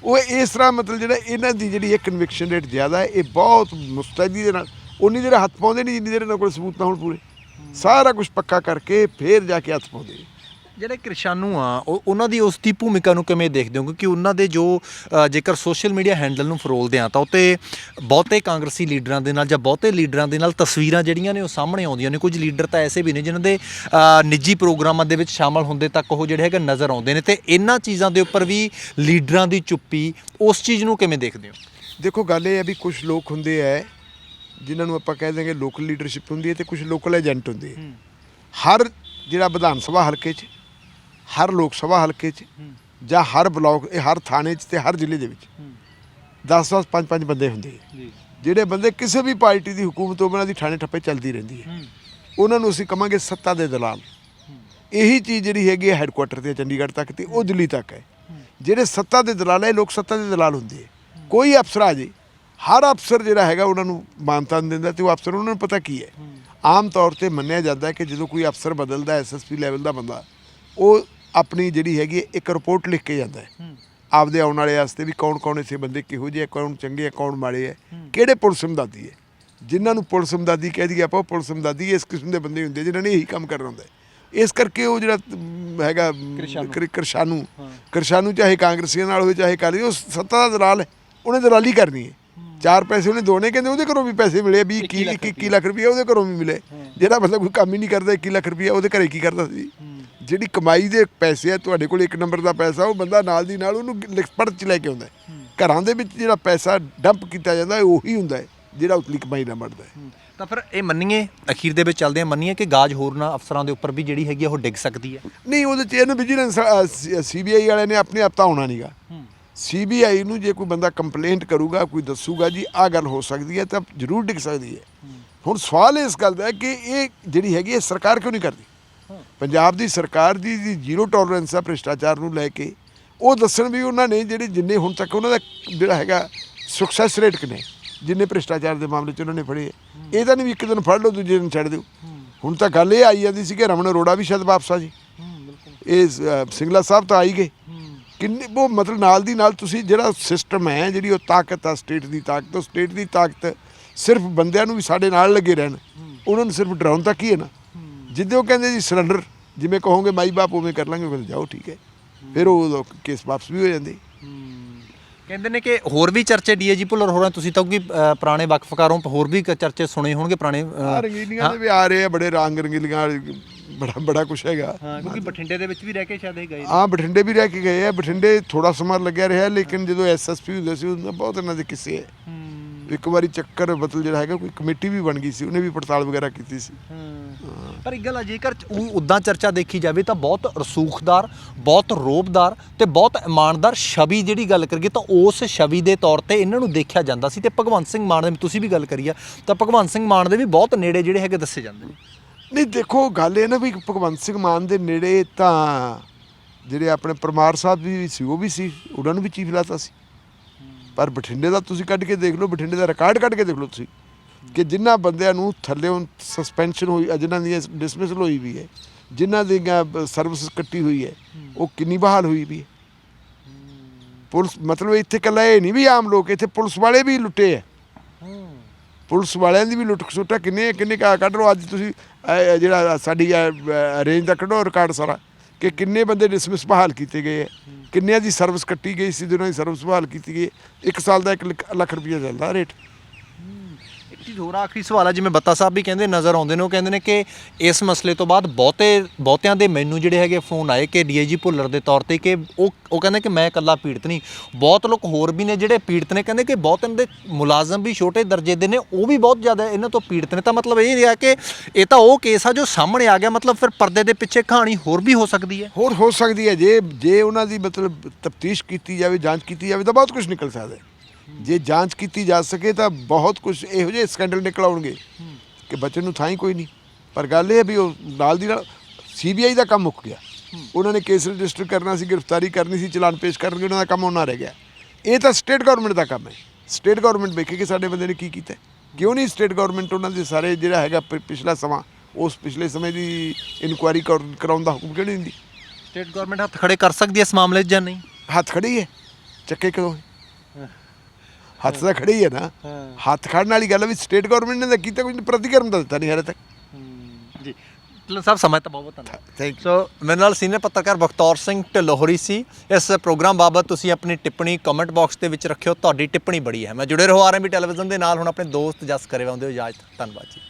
ਉਹ ਇਸ ਤਰ੍ਹਾਂ ਮਤਲਬ ਜਿਹੜਾ ਇਹਨਾਂ ਦੀ ਜਿਹੜੀ ਇਹ ਕਨਵਿਕਸ਼ਨ ਰੇਟ ਜ਼ਿਆਦਾ ਹੈ ਇਹ ਬਹੁਤ ਮੁਸਤੈਦੀ ਦੇ ਨਾਲ ਉਨੀ ਦੇਰ ਹੱਥ ਪਾਉਂਦੇ ਨਹੀਂ ਜਿੰਨੀ ਦੇਰ ਇਹਨਾਂ ਕੋਲ ਸਬੂਤ ਨਾ ਹੋਣ ਪੂਰੇ। ਸਾਰਾ ਕੁਝ ਪੱਕਾ ਕਰਕੇ ਫੇਰ ਜਾ ਕੇ ਹੱਥ ਪਾਉਂਦੇ। ਜਿਹੜੇ ਕਿਰਸ਼ਾਨੂ ਆ ਉਹ ਉਹਨਾਂ ਦੀ ਉਸ ਦੀ ਭੂਮਿਕਾ ਨੂੰ ਕਿਵੇਂ ਦੇਖਦੇ ਹੋ? ਕਿਉਂਕਿ ਉਹਨਾਂ ਦੇ ਜੋ ਅ, ਜੇਕਰ ਸੋਸ਼ਲ ਮੀਡੀਆ ਹੈਂਡਲ ਨੂੰ ਫਰੋਲਦੇ ਆ ਤਾਂ ਉਤੇ ਬਹੁਤੇ ਕਾਂਗਰਸੀ ਲੀਡਰਾਂ ਦੇ ਨਾਲ ਜਾਂ ਬਹੁਤੇ ਲੀਡਰਾਂ ਦੇ ਨਾਲ ਤਸਵੀਰਾਂ ਜਿਹੜੀਆਂ ਨੇ ਉਹ ਸਾਹਮਣੇ ਆਉਂਦੀਆਂ ਨੇ। ਕੁਝ ਲੀਡਰ ਤਾਂ ਐਸੇ ਵੀ ਨੇ ਜਿਨ੍ਹਾਂ ਦੇ ਅ, ਨਿੱਜੀ ਪ੍ਰੋਗਰਾਮਾਂ ਦੇ ਵਿੱਚ ਸ਼ਾਮਲ ਹੁੰਦੇ ਤੱਕ ਉਹ ਜਿਹੜੇ ਹੈਗੇ ਨਜ਼ਰ ਆਉਂਦੇ ਨੇ। ਤੇ ਇਹਨਾਂ ਚੀਜ਼ਾਂ ਦੇ ਉੱਪਰ ਵੀ ਲੀਡਰਾਂ ਦੀ ਚੁੱਪੀ ਉਸ ਚੀਜ਼ ਨੂੰ ਕਿਵੇਂ ਦੇਖਦੇ ਹੋ? ਦੇਖੋ ਗੱਲ ਇਹ ਹੈ ਵੀ ਕੁਝ ਲੋਕ ਹੁੰਦੇ ਐ ਜਿਨ੍ਹਾਂ ਨੂੰ ਆਪਾਂ ਕਹਿ ਦਿਆਂਗੇ ਲੋਕਲ ਲੀਡਰਸ਼ਿਪ ਹੁੰਦੀ ਹੈ ਤੇ ਕੁਝ ਲੋਕਲ ਏਜੰਟ ਹੁੰਦੇ ਆ ਹਰ ਜਿਹੜਾ ਵਿਧਾਨ ਸਭਾ ਹਲਕੇ 'ਚ ਹਰ ਲੋਕ ਸਭਾ ਹਲਕੇ 'ਚ ਜਾਂ ਹਰ ਬਲਾਕ ਇਹ ਹਰ ਥਾਣੇ 'ਚ ਤੇ ਹਰ ਜ਼ਿਲ੍ਹੇ ਦੇ ਵਿੱਚ 10-10 5-5 ਬੰਦੇ ਹੁੰਦੇ ਜੀ। ਜਿਹੜੇ ਬੰਦੇ ਕਿਸੇ ਵੀ ਪਾਰਟੀ ਦੀ ਹੁਕੂਮਤ ਤੋਂ ਬਿਨਾਂ ਦੀ ਥਾਣੇ ਠੱਪੇ ਚੱਲਦੀ ਰਹਿੰਦੀ ਹੈ। ਉਹਨਾਂ ਨੂੰ ਅਸੀਂ ਕਵਾਂਗੇ ਸੱਤਾ ਦੇ ਦਲਾਲ। ਇਹੀ ਚੀਜ਼ ਜਿਹੜੀ ਹੈਗੀ ਹੈ ਹੈੱਡਕੁਆਟਰ ਤੇ ਚੰਡੀਗੜ੍ਹ ਤੱਕ ਤੇ ਉਹ ਦਿੱਲੀ ਤੱਕ ਹੈ। ਜਿਹੜੇ ਸੱਤਾ ਦੇ ਦਲਾਲ ਹੈ ਲੋਕ ਸੱਤਾ ਦੇ ਦਲਾਲ ਹੁੰਦੇ ਆ ਕੋਈ ਅਫਸਰ ਆ ਜੇ ਹਰ ਅਫਸਰ ਜਿਹੜਾ ਹੈਗਾ ਉਹਨਾਂ ਨੂੰ ਮਾਨਤਾ ਦਿੰਦਾ ਤੇ ਉਹ ਅਫਸਰ ਉਹਨਾਂ ਨੂੰ ਪਤਾ ਕੀ ਹੈ? ਆਮ ਤੌਰ ਤੇ ਮੰਨਿਆ ਜਾਂਦਾ ਹੈ ਕਿ ਜਦੋਂ ਕੋਈ ਅਫਸਰ ਬਦਲਦਾ ਐਸਐਸਪੀ ਲੈਵਲ ਦਾ ਬੰਦਾ ਉਹ ਆਪਣੀ ਜਿਹੜੀ ਹੈਗੀ ਹੈ, ਇੱਕ ਰਿਪੋਰਟ ਲਿਖ ਕੇ ਜਾਂਦਾ ਹੈ। ਆਪਦੇ ਆਉਣ ਵਾਲੇ ਵਾਸਤੇ ਵੀ ਕੌਣ ਕੌਣ ਇਸੇ ਬੰਦੇ ਕਿਹੋ ਜਿਹੇ ਕੌਣ ਚੰਗੇ ਆ ਕੌਣ ਮਾੜੇ ਆ ਕਿਹੜੇ ਪੁਲਿਸ ਸਮਦਾਦੀ ਹੈ? ਜਿਨ੍ਹਾਂ ਨੂੰ ਪੁਲਿਸ ਸਮਦਾਦੀ ਕਹਿ ਦਈਏ ਆਪਾਂ ਉਹ ਪੁਲਿਸ ਸਮਦਾਦੀ ਇਸ ਕਿਸਮ ਦੇ ਬੰਦੇ ਹੁੰਦੇ ਜਿਨ੍ਹਾਂ ਨੇ ਇਹੀ ਕੰਮ ਕਰਨਾ ਹੁੰਦਾ ਹੈ। ਇਸ ਕਰਕੇ ਉਹ ਜਿਹੜਾ ਹੈਗਾ ਕਿਰਸ਼ਾਨੂ। ਕਿਰਸ਼ਾਨੂ। ਚਾਹੇ ਕਾਂਗਰਸੀਆਂ ਨਾਲ ਹੋਵੇ ਚਾਹੇ ਕਾਲੀ ਉਹ ਸੱਤਾ ਦਾ ਦਲਾਲ ਹੈ ਉਹਨੇ ਦਲਾਲੀ ਕਰਨੀ ਹੈ। ਚਾਰ ਪੈਸੇ ਉਹਨੇ ਦੋਨੇ ਕਹਿੰਦੇ ਉਹਦੇ ਘਰੋਂ ਵੀ ਪੈਸੇ ਮਿਲੇ 20 21 21 ਲੱਖ ਰੁਪਏ ਉਹਦੇ ਘਰੋਂ ਵੀ ਮਿਲੇ। ਜਿਹੜਾ ਬੰਦਾ ਕੋਈ ਕੰਮ ਹੀ ਨਹੀਂ ਕਰਦਾ 21 ਲੱਖ ਰੁਪਏ ਉਹਦੇ ਘਰੇ ਕੀ ਕਰਦਾ ਸੀ? ਜਿਹੜੀ ਕਮਾਈ ਦੇ ਪੈਸੇ ਆ ਤੁਹਾਡੇ ਕੋਲ ਇੱਕ ਨੰਬਰ ਦਾ ਪੈਸਾ ਉਹ ਬੰਦਾ ਨਾਲ ਦੀ ਨਾਲ ਉਹਨੂੰ ਲਿਖਪੜ ਚ ਲੈ ਕੇ ਆਉਂਦਾ। ਘਰਾਂ ਦੇ ਵਿੱਚ ਜਿਹੜਾ ਪੈਸਾ ਡੰਪ ਕੀਤਾ ਜਾਂਦਾ ਉਹੀ ਹੁੰਦਾ ਹੈ ਜਿਹੜਾ ਉਤਲੀ ਕਮਾਈ ਨਾਲ ਬਣਦਾ ਹੈ। ਤਾਂ ਫਿਰ ਇਹ ਮੰਨੀਏ ਅਖੀਰ ਦੇ ਵਿੱਚ ਚੱਲਦੇ ਆ ਮੰਨੀਏ ਕਿ ਗਾਜ ਹੋਰਨਾਂ ਅਫਸਰਾਂ ਦੇ ਉੱਪਰ ਵੀ ਜਿਹੜੀ ਹੈਗੀ ਉਹ ਡਿੱਗ ਸਕਦੀ ਹੈ। ਨਹੀਂ ਉਹਦੇ ਚ ਇਹਨੂੰ ਵਿਜੀਲੈਂਸ ਸੀਬੀਆਈ ਵਾਲੇ ਨੇ ਆਪਣੇ ਆਪ ਤਾਂ ਆਉਣਾ ਨਹੀਂਗਾ ਸੀਬੀਆਈ ਨੂੰ ਜੇ ਕੋਈ ਬੰਦਾ ਕੰਪਲੇਂਟ ਕਰੂਗਾ ਕੋਈ ਦੱਸੂਗਾ ਜੀ ਆਹ ਗੱਲ ਹੋ ਸਕਦੀ ਹੈ ਤਾਂ ਜ਼ਰੂਰ ਡਿੱਗ ਸਕਦੀ ਹੈ। ਹੁਣ ਸਵਾਲ ਇਸ ਗੱਲ ਦਾ ਹੈ ਕਿ ਇਹ ਜਿਹੜੀ ਹੈਗੀ ਹੈ ਸਰਕਾਰ ਕਿਉਂ ਨਹੀਂ ਕਰਦੀ? ਪੰਜਾਬ ਦੀ ਸਰਕਾਰ ਦੀ ਜ਼ੀਰੋ ਟੋਲਰੈਂਸ ਆ ਭ੍ਰਿਸ਼ਟਾਚਾਰ ਨੂੰ ਲੈ ਕੇ ਉਹ ਦੱਸਣ ਵੀ ਉਹਨਾਂ ਨੇ ਜਿਹੜੇ ਜਿੰਨੇ ਹੁਣ ਤੱਕ ਉਹਨਾਂ ਦਾ ਜਿਹੜਾ ਹੈਗਾ ਸਕਸੈਸ ਰੇਟ ਕਿੰਨੇ ਜਿੰਨੇ ਭ੍ਰਿਸ਼ਟਾਚਾਰ ਦੇ ਮਾਮਲੇ 'ਚ ਉਹਨਾਂ ਨੇ ਫੜੇ। ਇਹ ਤਾਂ ਨਹੀਂ ਵੀ ਇੱਕ ਦਿਨ ਫੜ ਲਓ ਦੂਜੇ ਦਿਨ ਛੱਡ ਦਿਓ। ਹੁਣ ਤਾਂ ਗੱਲ ਇਹ ਆਈ ਜਾਂਦੀ ਸੀ ਕਿ ਰਮਨ ਅਰੋੜਾ ਵੀ ਸ਼ਾਇਦ ਵਾਪਸ ਆ ਜੀ। ਇਹ ਸਿੰਗਲਾ ਸਾਹਿਬ ਤਾਂ ਆਈ ਗਏ। ਕਿੰਨੇ ਉਹ ਮਤਲਬ ਨਾਲ ਦੀ ਨਾਲ ਤੁਸੀਂ ਜਿਹੜਾ ਸਿਸਟਮ ਹੈ ਜਿਹੜੀ ਉਹ ਤਾਕਤ ਆ ਸਟੇਟ ਦੀ ਤਾਕਤ ਉਹ ਸਟੇਟ ਦੀ ਤਾਕਤ ਸਿਰਫ ਬੰਦਿਆਂ ਨੂੰ ਵੀ ਸਾਡੇ ਨਾਲ ਲੱਗੇ ਰਹਿਣ। ਉਹਨਾਂ ਨੂੰ ਸਿਰਫ ਡਰਾਉਣ ਤੱਕ ਹੀ ਹੈ ਨਾ। ਜਿੱਦੇ ਉਹ ਕਹਿੰਦੇ ਜੀ ਸਰੈਂਡਰ ਜਿਵੇਂ ਕਹੋਗੇ ਮਾਈ ਬਾਪ ਉਵੇਂ ਕਰ ਲਾਂਗੇ ਫਿਰ ਜਾਓ ਠੀਕ ਹੈ। ਫਿਰ ਉਹ ਕੇਸ ਵਾਪਸ ਵੀ ਹੋ ਜਾਂਦੇ। ਕਹਿੰਦੇ ਨੇ ਕਿ ਹੋਰ ਵੀ ਚਰਚੇ ਡੀਏਜੀ ਭੁੱਲਰ ਹੋਰਾਂ ਤੁਸੀਂ ਤਾਂ ਕਿ ਪੁਰਾਣੇ ਵਕਫਕਾਰੋਂ ਹੋਰ ਵੀ ਚਰਚੇ ਸੁਣੇ ਹੋਣਗੇ ਪੁਰਾਣੇ ਰੰਗੀਲੀਆਂ ਦੇ ਵੀ ਆ ਰਹੇ ਆ ਬੜੇ ਰੰਗ ਰੰਗੀਲੀਆਂ ਬੜਾ ਬੜਾ ਕੁਛ ਹੈਗਾ। ਹਾਂ ਕਿਉਂਕਿ ਬਠਿੰਡੇ ਦੇ ਵਿੱਚ ਵੀ ਰਹਿ ਕੇ ਸ਼ਾਇਦ ਇਹ ਗਏ ਹਾਂ ਬਠਿੰਡੇ ਵੀ ਰਹਿ ਕੇ ਗਏ ਆ। ਬਠਿੰਡੇ ਥੋੜਾ ਸਮਾਂ ਲੱਗਿਆ ਰਿਹਾ ਲੇਕਿਨ ਜਦੋਂ ਐਸਐਸਪੀ ਹੁੰਦੇ ਸੀ ਉਹਨਾਂ ਬਹੁਤ ਇਹਨਾਂ ਦੇ ਕਿੱਸੇ ਹੈ। ਇੱਕ ਵਾਰੀ ਚੱਕਰ ਮਤਲਬ ਜਿਹੜਾ ਹੈਗਾ ਕੋਈ ਕਮੇਟੀ ਵੀ ਬਣ ਗਈ ਸੀ ਉਹਨੇ ਵੀ ਪੜਤਾਲ ਵਗੈਰਾ ਕੀਤੀ ਸੀ। ਪਰ ਇੱਕ ਗੱਲ ਆ ਜੇਕਰ ਚ- ਉਦਾਂ ਚਰਚਾ ਦੇਖੀ ਜਾਵੇ ਤਾਂ ਬਹੁਤ ਰਸੂਖਦਾਰ ਬਹੁਤ ਰੋਬਦਾਰ ਤੇ ਬਹੁਤ ਇਮਾਨਦਾਰ ਛਵੀ ਜਿਹੜੀ ਗੱਲ ਕਰੀਏ ਤਾਂ ਉਸ ਛਵੀ ਦੇ ਤੌਰ ਤੇ ਇਹਨਾਂ ਨੂੰ ਦੇਖਿਆ ਜਾਂਦਾ ਸੀ। ਤੇ ਭਗਵੰਤ ਸਿੰਘ ਮਾਨ ਦੇ ਤੁਸੀਂ ਵੀ ਗੱਲ ਕਰੀ ਆ ਤਾਂ ਭਗਵੰਤ ਸਿੰਘ ਮਾਨ ਦੇ ਵੀ ਬਹੁਤ ਨੇੜੇ ਜਿਹੜੇ ਹੈਗੇ ਦੱਸੇ ਜਾਂਦੇ ਨੇ। ਨਹੀਂ ਦੇਖੋ ਗੱਲ ਇਹ ਨਾ ਵੀ ਭਗਵੰਤ ਸਿੰਘ ਮਾਨ ਦੇ ਨੇੜੇ ਤਾਂ ਜਿਹੜੇ ਆਪਣੇ ਪਰਮਾਰ ਸਾਹਿਬ ਵੀ ਸੀ ਉਹ ਵੀ ਸੀ ਉਹਨਾਂ ਨੂੰ ਵੀ ਚੀਫ ਲਾਤਾ ਸੀ। ਪਰ ਬਠਿੰਡੇ ਦਾ ਤੁਸੀਂ ਕੱਢ ਕੇ ਦੇਖ ਲਓ ਬਠਿੰਡੇ ਦਾ ਰਿਕਾਰਡ ਕੱਢ ਕੇ ਦੇਖ ਲਓ ਤੁਸੀਂ ਕਿ ਜਿਨ੍ਹਾਂ ਬੰਦਿਆਂ ਨੂੰ ਥੱਲੇੋਂ ਸਸਪੈਂਸ਼ਨ ਹੋਈ ਜਿਨ੍ਹਾਂ ਦੀ ਡਿਸਮਿਸਲ ਹੋਈ ਵੀ ਹੈ ਜਿਨ੍ਹਾਂ ਦੀ ਸਰਵਿਸ ਕੱਟੀ ਹੋਈ ਹੈ ਉਹ ਕਿੰਨੀ ਬਹਾਲ ਹੋਈ ਵੀ ਹੈ। ਪੁਲਿਸ ਮਤਲਬ ਇੱਥੇ ਕੱਲਾ ਇਹ ਨਹੀਂ ਵੀ ਆਮ ਲੋਕ ਇੱਥੇ ਪੁਲਿਸ ਵਾਲੇ ਵੀ ਲੁੱਟੇ ਆ ਪੁਲਿਸ ਵਾਲਿਆਂ ਦੀ ਵੀ ਲੁੱਟ ਖਸੁੱਟਾ ਕਿੰਨੇ ਕਿੰਨੇ ਕਾ ਕੱਢ ਲਓ ਅੱਜ ਤੁਸੀਂ ਅਹ, ਜਿਹੜਾ ਸਾਡੀ ਰੇਂਜ ਦਾ ਕੱਢੋ ਰਿਕਾਰਡ ਸਾਰਾ? ਕਿ ਕਿੰਨੇ ਬੰਦੇ ਡਿਸਮਿਸ ਬਹਾਲ ਕੀਤੇ ਗਏ ਹੈ? ਕਿੰਨਿਆਂ ਦੀ ਸਰਵਿਸ ਕੱਟੀ ਗਈ ਸੀ ਜਿਹਨਾਂ ਦੀ ਸਰਵਿਸ ਬਹਾਲ ਕੀਤੀ ਗਈ ਹੈ। ਇੱਕ ਸਾਲ ਦਾ 1 ਲੱਖ ਰੁਪਏ ਚੱਲਦਾ ਰੇਟ ਚੀਜ਼ ਹੋਰ ਆਖਰੀ ਸਵਾਲ ਹੈ ਜਿਵੇਂ ਬੱਤਾ ਸਾਹਿਬ ਵੀ ਕਹਿੰਦੇ ਨਜ਼ਰ ਆਉਂਦੇ ਨੇ, ਉਹ ਕਹਿੰਦੇ ਨੇ ਕਿ ਇਸ ਮਸਲੇ ਤੋਂ ਬਾਅਦ ਬਹੁਤੇ, ਬਹੁਤਿਆਂ ਦੇ ਮੈਨੂੰ ਜਿਹੜੇ ਹੈਗੇ ਫੋਨ ਆਏ ਕਿ ਡੀਆਈਜੀ ਭੁੱਲਰ ਦੇ ਤੌਰ ਤੇ ਕਿ ਉਹ ਉਹ ਕਹਿੰਦੇ ਕਿ ਮੈਂ ਇਕੱਲਾ ਪੀੜਤ ਨਹੀਂ। ਬਹੁਤ ਲੋਕ ਹੋਰ ਵੀ ਨੇ ਜਿਹੜੇ ਪੀੜਤ ਨੇ, ਕਹਿੰਦੇ ਕਿ ਬਹੁਤ ਇਹਨਾਂ ਦੇ ਮੁਲਾਜ਼ਮ ਵੀ ਛੋਟੇ ਦਰਜੇ ਦੇ ਨੇ, ਉਹ ਵੀ ਬਹੁਤ ਜ਼ਿਆਦਾ ਇਹਨਾਂ ਤੋਂ ਪੀੜਤ ਨੇ। ਤਾਂ ਮਤਲਬ ਇਹ ਰਿਹਾ ਕਿ ਇਹ ਤਾਂ ਉਹ ਕੇਸ ਆ ਜੋ ਸਾਹਮਣੇ ਆ ਗਿਆ, ਮਤਲਬ ਫਿਰ ਪਰਦੇ ਦੇ ਪਿੱਛੇ ਕਹਾਣੀ ਹੋਰ ਵੀ ਹੋ ਸਕਦੀ ਹੈ। ਹੋਰ ਹੋ ਸਕਦੀ ਹੈ, ਜੇ ਜੇ ਉਹਨਾਂ ਦੀ ਮਤਲਬ ਤਫਤੀਸ਼ ਕੀਤੀ ਜਾਵੇ, ਜਾਂਚ ਕੀਤੀ ਜਾਵੇ, ਤਾਂ ਬਹੁਤ ਕੁਝ ਨਿਕਲ ਸਕਦਾ ਹੈ। ਜੇ ਜਾਂਚ ਕੀਤੀ ਜਾ ਸਕੇ ਤਾਂ ਬਹੁਤ ਕੁਝ ਇਹੋ ਜਿਹੇ ਸਕੈਂਡਲ ਨਿਕਲ ਆਉਣਗੇ ਕਿ ਬੱਚੇ ਨੂੰ ਥਾਂ ਹੀ ਕੋਈ ਨਹੀਂ। ਪਰ ਗੱਲ ਇਹ ਹੈ ਵੀ ਉਹ ਨਾਲ ਦੀ ਨਾਲ ਸੀਬੀਆਈ ਦਾ ਕੰਮ ਮੁੱਕ ਗਿਆ। ਉਹਨਾਂ ਨੇ ਕੇਸ ਰਜਿਸਟਰ ਕਰਨਾ ਸੀ ਗ੍ਰਿਫਤਾਰੀ ਕਰਨੀ ਸੀ ਚਲਾਨ ਪੇਸ਼ ਕਰਨਗੇ ਉਹਨਾਂ ਦਾ ਕੰਮ ਉਹਨਾਂ ਰਹਿ ਗਿਆ। ਇਹ ਤਾਂ ਸਟੇਟ ਗਵਰਨਮੈਂਟ ਦਾ ਕੰਮ ਹੈ। ਸਟੇਟ ਗਵਰਨਮੈਂਟ ਵੇਖੇ ਕਿ ਸਾਡੇ ਬੰਦੇ ਨੇ ਕੀ ਕੀਤਾ। ਕਿਉਂ ਨਹੀਂ ਸਟੇਟ ਗਵਰਨਮੈਂਟ ਉਹਨਾਂ ਦੇ ਸਾਰੇ ਜਿਹੜਾ ਹੈਗਾ ਪਿਛਲਾ ਸਮਾਂ ਉਸ ਪਿਛਲੇ ਸਮੇਂ ਦੀ ਇਨਕੁਆਇਰੀ ਕਰਾਉਣ ਦਾ ਹੁਕਮ ਕਿਉਂ ਨਹੀਂ ਦਿੰਦੀ? ਸਟੇਟ ਗਵਰਨਮੈਂਟ ਹੱਥ ਖੜੇ ਕਰ ਸਕਦੀ ਹੈ ਇਸ ਮਾਮਲੇ 'ਚ ਜਾਂ ਨਹੀਂ? ਹੱਥ ਖੜੀ ਹੈ। ਚੱਕੇ ਕਦੋਂ ਹੱਥ ਤਾਂ ਖੜੀ ਹੈ ਨਾ। ਹੱਥ ਖੜਨ ਵਾਲੀ ਗੱਲ ਹੈ ਵੀ ਸਟੇਟ ਗਵਰਨਮੈਂਟ ਨੇ ਤਾਂ ਕੀਤਾ ਕੁਝ ਪ੍ਰਤੀਕਰਮ ਤਾਂ ਦਿੱਤਾ ਨਹੀਂ ਹਾਲੇ ਤੱਕ। ਜੀ। ਢਿੱਲੋਂ ਸਾਹਿਬ ਸਮੇਂ ਤਾਂ ਬਹੁਤ ਬਹੁਤ ਧੰਨਵਾਦ ਥੈਂਕ ਸੋ ਮੇਰੇ ਨਾਲ ਸੀਨੀਅਰ ਪੱਤਰਕਾਰ ਬਖਤੌਰ ਸਿੰਘ ਢਿੱਲੋਹਰੀ ਸੀ। ਇਸ ਪ੍ਰੋਗਰਾਮ ਬਾਬਤ ਤੁਸੀਂ ਆਪਣੀ ਟਿੱਪਣੀ ਕਮੈਂਟ ਬਾਕਸ ਦੇ ਵਿੱਚ ਰੱਖਿਓ। ਤੁਹਾਡੀ ਟਿੱਪਣੀ ਬੜੀ ਹੈ। ਮੈਂ ਜੁੜੇ ਰਹੋ ਆਰਐਮਬੀ ਟੈਲੀਵਿਜ਼ਨ ਦੇ ਨਾਲ। ਹੁਣ ਆਪਣੇ ਦੋਸਤ ਜਸ ਕਰੇ ਆਉਂਦੇ ਹੋ। ਇਜਾਜ਼ਤ ਧੰਨਵਾਦ ਜੀ।